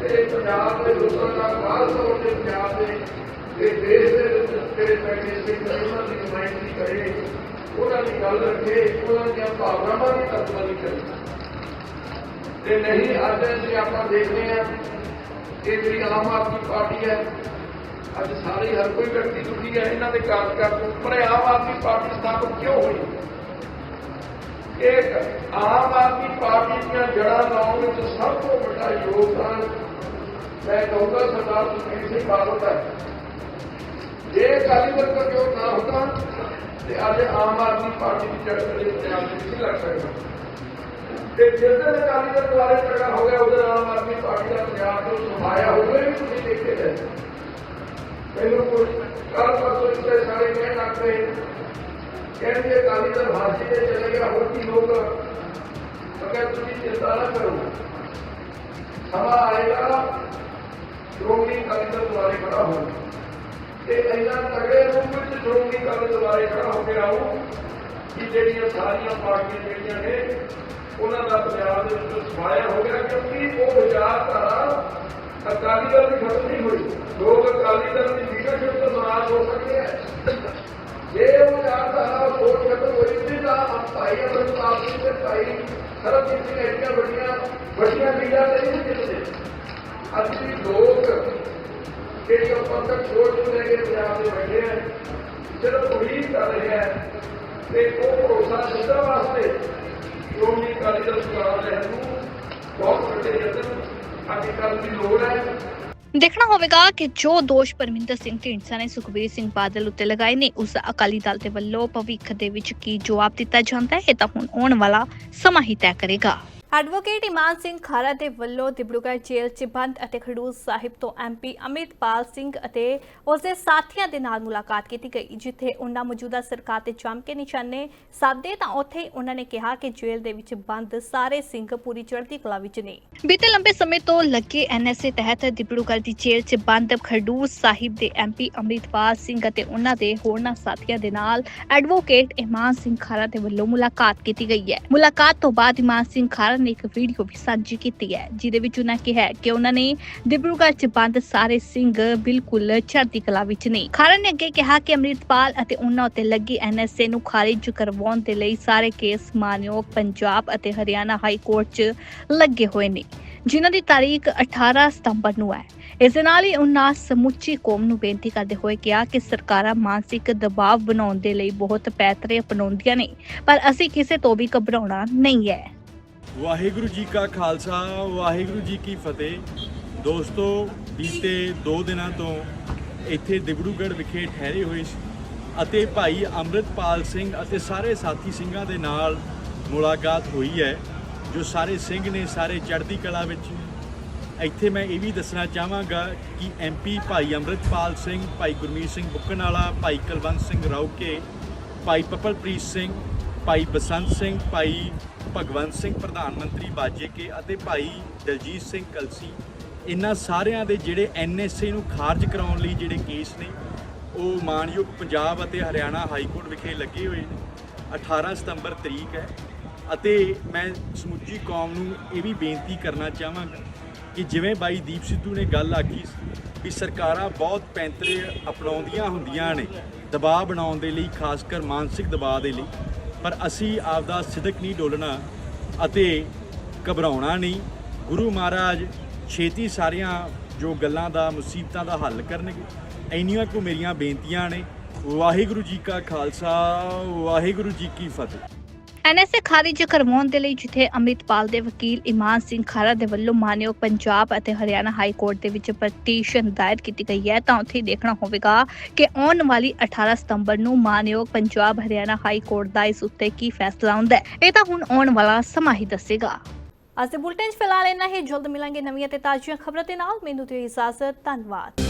ਤੇ ਪੰਜਾਬ ਦੇ ਲੋਕਾਂ ਦਾ ਖਾਸ ਤੌਰ ਤੇ ਪੰਜਾਬ ਦੇ ਤੇ ਦੇਸ਼ ਦੇ ਵਿੱਚ ਜਿਹੜੇ ਪੈਸੇ ਸਿੰਘ ਉਹਨਾਂ ਦੀ ਨੁਮਾਇੰਦਗੀ ਕਰੇ, ਉਹਨਾਂ ਦੀ ਗੱਲ ਰੱਖੇ, ਉਹਨਾਂ ਦੀਆਂ ਭਾਵਨਾਵਾਂ ਦੀ ਤਰਜਮਾਨੀ ਕਰੇ। ਤੇ ਨਹੀਂ, ਅੱਜ ਅਸੀਂ ਆਪਾਂ ਦੇਖਦੇ ਹਾਂ ਇਹ ਜਿਹੜੀ ਆਮ ਆਦਮੀ ਪਾਰਟੀ ਹੈ, ਅੱਜ ਸਾਰੇ ਹਰ ਕੋਈ ਵਿਅਕਤੀ ਦੁਖੀ ਹੈ। ਇਹਨਾਂ ਦੇ ਕਾਰਜਕਾਰ ਤੋਂ ਪਰ ਇਹ ਆਮ ਆਦਮੀ ਪਾਰਟੀ ਸਥਾਪਿਤ ਕਿਉਂ ਹੋਈ? ਇੱਕ ਆਮ ਆਦਮੀ ਪਾਰਟੀ ਦੀਆਂ ਜੜ੍ਹਾਂ ਲਾਉਣ ਵਿੱਚ ਸਭ ਤੋਂ ਵੱਡਾ ਯੋਗਦਾਨ ਮੈਂ ਕਹੂੰਗਾ ਸਰਦਾਰ ਸੁਖਬੀਰ ਸਿੰਘ ਬਾਦਲ ਦਾ ਜੇ ਅਕਾਲੀ ਦਲ ਦਾ ਜੋ ਨਾ ਹੁੰਦਾ, ਤੇ ਅੱਜ ਆਮ ਆਦਮੀ ਪਾਰਟੀ ਦੀ ਜੜ ਕਦੇ ਪੰਜਾਬ ਵਿੱਚ ਨਹੀਂ ਲੱਗ ਸਕਦਾ। ਤੇ ਜਿਸ ਅਕਾਲੀ ਦਲ ਦੁਆਰੇ ਝਗੜਾ ਹੋ ਗਿਆ ਉਹਦੇ ਆਮ ਆਦਮੀ ਪਾਰਟੀ ਦਾ ਪੰਜਾਬ ਤੋਂ ਸਫਾਇਆ ਹੋਵੇ ਵੀ ਤੁਸੀਂ ਦੇਖੇ ਰਹੇ। ਮੈਨੂੰ ਕੋਈ ਕੱਲ ਪਰਸੋਂ ਇੱਥੇ ਸਾਰੇ ਕਹਿਣ ਲੱਗ ਪਏ। ਕਹਿੰਦੇ ਅਕਾਲੀ ਦਲ ਹਾਸੀ ਤੇ ਚਲੇ ਗਿਆ ਹੋਰ ਕੀ ਲੋਕ ਅਗਰ ਤੁਸੀਂ ਚਿੰਤਾ ਨਾ ਕਰੋ ਸਮਾਂ ਆਏਗਾ ਸ਼੍ਰੋਮਣੀ ਅਕਾਲੀ ਦਲ ਦੁਆਰੇ ਖੜਾ ਹੋ ਤੇ ਇਹਨਾਂ ਤਗੜੇ ਰੂਪ ਵਿੱਚ ਸ਼੍ਰੋਮਣੀ ਅਕਾਲੀ ਦਲ ਦੁਆਰੇ ਖੜਾ ਹੋ ਕੇ ਆਉ ਕਿ ਜਿਹੜੀਆਂ ਸਾਰੀਆਂ ਪਾਰਟੀਆਂ ਜਿਹੜੀਆਂ ਨੇ ਉਹਨਾਂ ਦਾ ਪੰਜਾਬ ਦੇ ਵਿੱਚ ਸਫਾਇਆ ਹੋ ਗਿਆ ਕਿਉਂਕਿ ਉਹ ਵਿਚਾਰਧਾਰਾ ਅਕਾਲੀ ਦਲ ਦੀ ਖਤਮ ਨਹੀਂ ਹੋਈ ਲੋਕ ਅਕਾਲੀ ਦਲ ਦੀ ਲੀਡਰਸ਼ਿਪ ਤੋਂ ਨਾਰਾਜ਼ ਹੋ ਸਕਦੇ ਹੈ ਜੇ ਉਹ ਵਿਚਾਰਧਾਰਾ ਸੋਚ ਖਤਮ ਹੋਈ ਸੀ ਤਾਂ ਭਾਈ ਅਮਰਪਾਲ ਸਿੰਘ ਤੇ ਭਾਈ। ਸਰਬਜੀਤ ਸਿੰਘ ਐਡੀਆਂ ਵੱਡੀਆਂ ਵੱਡੀਆਂ ਲੀਡਾਂ ਤੇ ਨਹੀਂ ਜਿੱਤਦੇ ਅੱਜ ਲੋਕ ਜਿਹੜੀ ਆਪਾਂ ਤੱਕ ਸੋਚ ਨੂੰ ਲੈ ਕੇ ਪੰਜਾਬ ਦੇ ਬੈਠੇ ਹੈ ਸਿਰਫ ਉਮੀਦ ਕਰ ਰਹੇ ਹੈ ਤੇ ਉਹ ਭਰੋਸਾ ਸਿੱਧਾ ਵਾਸਤੇ ਸ਼੍ਰੋਮਣੀ ਅਕਾਲੀ ਦਲ ਸੁਧਾਰ ਲਹਿਰ ਨੂੰ ਬਹੁਤ ਵੱਡੇ ਯਤਨ ਅੱਜ ਕੱਲ੍ਹ ਦੀ ਲੋੜ ਹੈ। ਦੇਖਣਾ ਹੋਵੇਗਾ ਕਿ ਜੋ ਦੋਸ਼ ਪਰਮਿੰਦਰ ਸਿੰਘ ਢੀਂਡਸਾ ਨੇ ਸੁਖਬੀਰ ਸਿੰਘ ਬਾਦਲ ਉੱਤੇ ਲਗਾਏ ਨੇ, ਉਸ ਦਾ ਅਕਾਲੀ ਦਲ ਦੇ ਵੱਲੋਂ ਭਵਿੱਖ ਦੇ ਵਿੱਚ ਕੀ ਜਵਾਬ ਦਿੱਤਾ ਜਾਂਦਾ ਹੈ, ਇਹ ਤਾਂ ਹੁਣ ਆਉਣ ਵਾਲਾ ਸਮਾਂ ਹੀ ਤੈਅ ਕਰੇਗਾ। ਐਡਵੋਕੇਟ ਇਮਾਨ ਸਿੰਘ ਖਾਰਾ ਦੇ ਵੱਲੋਂ ਦਿਬੜੂਗੜ੍ਹ ਜੇਲ੍ਹ 'ਚ ਬੰਦ ਅਤੇ ਖਡੂਰ ਸਾਹਿਬ ਤੋਂ ਐਮਪੀ ਅਮਿਤਪਾਲ ਸਿੰਘ ਅਤੇ ਉਸਦੇ ਸਾਥੀਆਂ ਦੇ ਨਾਲ ਮੁਲਾਕਾਤ ਕੀਤੀ ਗਈ, ਜਿੱਥੇ ਉਹਨਾਂ ਮੌਜੂਦਾ ਸਰਕਾਰ ਤੇ ਜੰਮ ਕੇ ਨਿਸ਼ਾਨੇ ਸਾਧੇ ਤਾਂ ਉੱਥੇ ਹੀ ਉਹਨਾਂ ਨੇ ਕਿਹਾ ਕਿ ਜੇਲ੍ਹ ਦੇ ਵਿੱਚ ਬੰਦ ਸਾਰੇ ਸਿੰਘ ਪੂਰੀ ਚੜ੍ਹਦੀ ਕਲਾ ਵਿੱਚ ਨੇ। ਬੀਤੇ ਲੰਬੇ ਸਮੇਂ ਤੋਂ ਲੱਗੇ ਐਨਐਸਏ ਤਹਿਤ ਦਿਬੜੂਗੜ੍ਹ ਦੀ ਜੇਲ੍ਹ 'ਚ ਬੰਦ ਖਡੂਰ ਸਾਹਿਬ ਦੇ ਐਮਪੀ ਅਮਿਤਪਾਲ ਸਿੰਘ ਅਤੇ ਉਹਨਾਂ ਦੇ ਹੋਰਨਾਂ ਸਾਥੀਆਂ ਦੇ ਨਾਲ ਐਡਵੋਕੇਟ ਇਮਾਨ ਸਿੰਘ ਖਾਰਾ ਦੇ ਵੱਲੋਂ ਮੁਲਾਕਾਤ ਕੀਤੀ ਗਈ ਹੈ। ਮੁਲਾਕਾਤ ਤੋਂ ਬਾਅਦ ਇਮਾਨ ਸਿੰਘ ਖਾਰਾ ਨੇ ਇੱਕ ਵੀਡੀਓ ਵੀ ਸਾਂਝੀ ਕੀਤੀ ਹੈ, ਜਿਹਦੇ ਵਿੱਚ ਉਹਨਾਂ ਕਿਹਾ ਕਿ ਉਹਨਾਂ ਨੇ ਦਿਬਰੂਗੜ੍ਹ 'ਚ ਬੰਦ ਸਾਰੇ ਸਿੰਘ ਬਿਲਕੁਲ ਚੜ੍ਹਦੀ ਕਲਾ ਵਿੱਚ ਨੇ। ਖਾਰਾ ਨੇ ਅੱਗੇ ਕਿਹਾ ਕਿ ਅੰਮ੍ਰਿਤਪਾਲ ਅਤੇ ਉਹਨਾਂ ਉੱਤੇ ਲੱਗੀ ਐਨਐਸਏ ਨੂੰ ਖਾਰਿਜ ਕਰਵਾਉਣ ਦੇ ਲਈ ਸਾਰੇ ਕੇਸ ਮਾਨਯੋਗ ਪੰਜਾਬ ਅਤੇ ਹਰਿਆਣਾ ਹਾਈ ਕੋਰਟ 'ਚ ਲੱਗੇ ਹੋਏ ਨੇ, ਜਿਨ੍ਹਾਂ ਦੀ ਤਾਰੀਖ 18 ਸਤੰਬਰ ਨੂੰ ਹੈ। ਇਸ ਦੇ ਨਾਲ ਹੀ ਉਹਨਾਂ ਸਮੁੱਚੀ ਕੌਮ ਨੂੰ ਬੇਨਤੀ ਕਰਦੇ ਹੋਏ ਕਿਹਾ ਕਿ ਸਰਕਾਰਾਂ ਮਾਨਸਿਕ ਦਬਾਅ ਬਣਾਉਣ ਦੇ ਲਈ ਬਹੁਤ ਪੈਤਰੇ ਅਪਣਾਉਂਦੀਆਂ ਨੇ, ਪਰ ਅਸੀਂ ਕਿਸੇ ਤੋਂ ਵੀ ਘਬਰਾਉਣਾ ਨਹੀਂ ਹੈ। ਵਾਹਿਗੁਰੂ ਜੀ ਕਾ ਖਾਲਸਾ, ਵਾਹਿਗੁਰੂ ਜੀ ਕੀ ਫਤਿਹ। ਦੋਸਤੋ, ਬੀਤੇ 2 ਦਿਨਾਂ ਤੋਂ ਇੱਥੇ ਦਿਬੜੂਗੜ੍ਹ ਵਿਖੇ ਠਹਿਰੇ ਹੋਏ ਸੀ ਅਤੇ ਭਾਈ ਅੰਮ੍ਰਿਤਪਾਲ ਸਿੰਘ ਅਤੇ ਸਾਰੇ ਸਾਥੀ ਸਿੰਘਾਂ ਦੇ ਨਾਲ ਮੁਲਾਕਾਤ ਹੋਈ ਹੈ, ਜੋ ਸਾਰੇ ਸਿੰਘ ਨੇ ਸਾਰੇ ਚੜ੍ਹਦੀ ਕਲਾ ਵਿੱਚ। ਇੱਥੇ ਮੈਂ ਇਹ ਵੀ ਦੱਸਣਾ ਚਾਹਾਂਗਾ ਕਿ ਐਮਪੀ ਭਾਈ ਅੰਮ੍ਰਿਤਪਾਲ ਸਿੰਘ, ਭਾਈ ਗੁਰਮੀਤ ਸਿੰਘ ਬੁੱਕਣ ਵਾਲਾ ਭਾਈ ਕੁਲਵੰਤ ਸਿੰਘ ਰੌਕੇ ਭਾਈ ਪਪਲਪ੍ਰੀਤ ਸਿੰਘ, ਭਾਈ ਬਸੰਤ ਸਿੰਘ, ਭਾਈ ਭਗਵੰਤ ਸਿੰਘ, ਪ੍ਰਧਾਨ ਮੰਤਰੀ ਬਾਜੇਕੇ ਅਤੇ ਭਾਈ ਦਲਜੀਤ ਸਿੰਘ ਕਲਸੀ, ਇਹਨਾਂ ਸਾਰਿਆਂ ਦੇ ਜਿਹੜੇ ਐਨਐਸਏ ਨੂੰ ਖਾਰਜ ਕਰਾਉਣ ਲਈ ਜਿਹੜੇ ਕੇਸ ਨੇ, ਉਹ ਮਾਨਯੋਗ ਪੰਜਾਬ ਅਤੇ ਹਰਿਆਣਾ ਹਾਈ ਕੋਰਟ ਵਿਖੇ ਲੱਗੇ ਹੋਏ ਨੇ। 18 ਸਤੰਬਰ ਤਰੀਕ ਹੈ ਅਤੇ ਮੈਂ ਸਮੁੱਚੀ ਕੌਮ ਨੂੰ ਇਹ ਵੀ ਬੇਨਤੀ ਕਰਨਾ ਚਾਹਾਂਗਾ ਕਿ ਜਿਵੇਂ ਬਾਈ ਦੀਪ ਸਿੱਧੂ ਨੇ ਗੱਲ ਆਖੀ ਸੀ ਵੀ ਸਰਕਾਰਾਂ ਬਹੁਤ ਪੈਂਤਰੇ ਅਪਣਾਉਂਦੀਆਂ ਹੁੰਦੀਆਂ ਨੇ ਦਬਾਅ ਬਣਾਉਣ ਦੇ ਲਈ ਖਾਸ ਕਰ ਮਾਨਸਿਕ ਦਬਾਅ ਦੇ ਲਈ। ਪਰ ਅਸੀਂ ਆਪਦਾ ਸਿਦਕ ਨਹੀਂ ਡੋਲਣਾ ਅਤੇ ਘਬਰਾਉਣਾ ਨਹੀਂ। ਗੁਰੂ ਮਹਾਰਾਜ ਛੇਤੀ ਸਾਰੀਆਂ ਜੋ ਗੱਲਾਂ ਦਾ, ਮੁਸੀਬਤਾਂ ਦਾ ਹੱਲ ਕਰਨਗੇ। ਇੰਨੀਆਂ ਕੁ ਮੇਰੀਆਂ ਬੇਨਤੀਆਂ ਨੇ। ਵਾਹਿਗੁਰੂ ਜੀ ਕਾ ਖਾਲਸਾ, ਵਾਹਿਗੁਰੂ ਜੀ ਕੀ ਫਤਿਹ। ਐਨਐਸਏ ਖਾਰਿਜ ਕਰਵਾਉਣ ਦੇ ਲਈ ਜਿੱਥੇ ਅਮਰਿਤਪਾਲ ਦੇ ਵਕੀਲ ਇਮਾਨ ਸਿੰਘ ਖਾਰਾ ਦੇ ਵੱਲੋਂ ਮਾਨਯੋਗ ਪੰਜਾਬ ਅਤੇ ਹਰਿਆਣਾ ਹਾਈ ਕੋਰਟ ਦੇ ਵਿੱਚ ਪਟੀਸ਼ਨ ਦਾਇਰ ਕੀਤੀ ਗਈ ਹੈ, ਤਾਂ ਉੱਥੇ ਦੇਖਣਾ ਹੋਵੇਗਾ ਕਿ ਆਉਣ ਵਾਲੀ 18 ਸਤੰਬਰ ਨੂੰ ਮਾਨਯੋਗ ਪੰਜਾਬ ਹਰਿਆਣਾ ਹਾਈ ਕੋਰਟ ਦਾ ਇਸ ਉੱਤੇ ਕੀ ਫੈਸਲਾ ਹੁੰਦਾ ਹੈ। ਇਹ ਤਾਂ ਹੁਣ ਆਉਣ ਵਾਲਾ ਸਮਾਂ ਹੀ ਦੱਸੇਗਾ। ਅੱਜ ਦੇ ਬੁਲਟਨ 'ਚ ਫਿਲਹਾਲ ਇੰਨਾ ਹੀ। ਜਲਦ ਮਿਲਾਂਗੇ ਨਵੀਆਂ ਤੇ ਤਾਜ਼ੀਆਂ ਖਬਰਾਂ ਦੇ ਨਾਲ। ਮੈਨੂੰ ਤੇ ਇਜਾਜ਼ਤ, ਧੰਨਵਾਦ।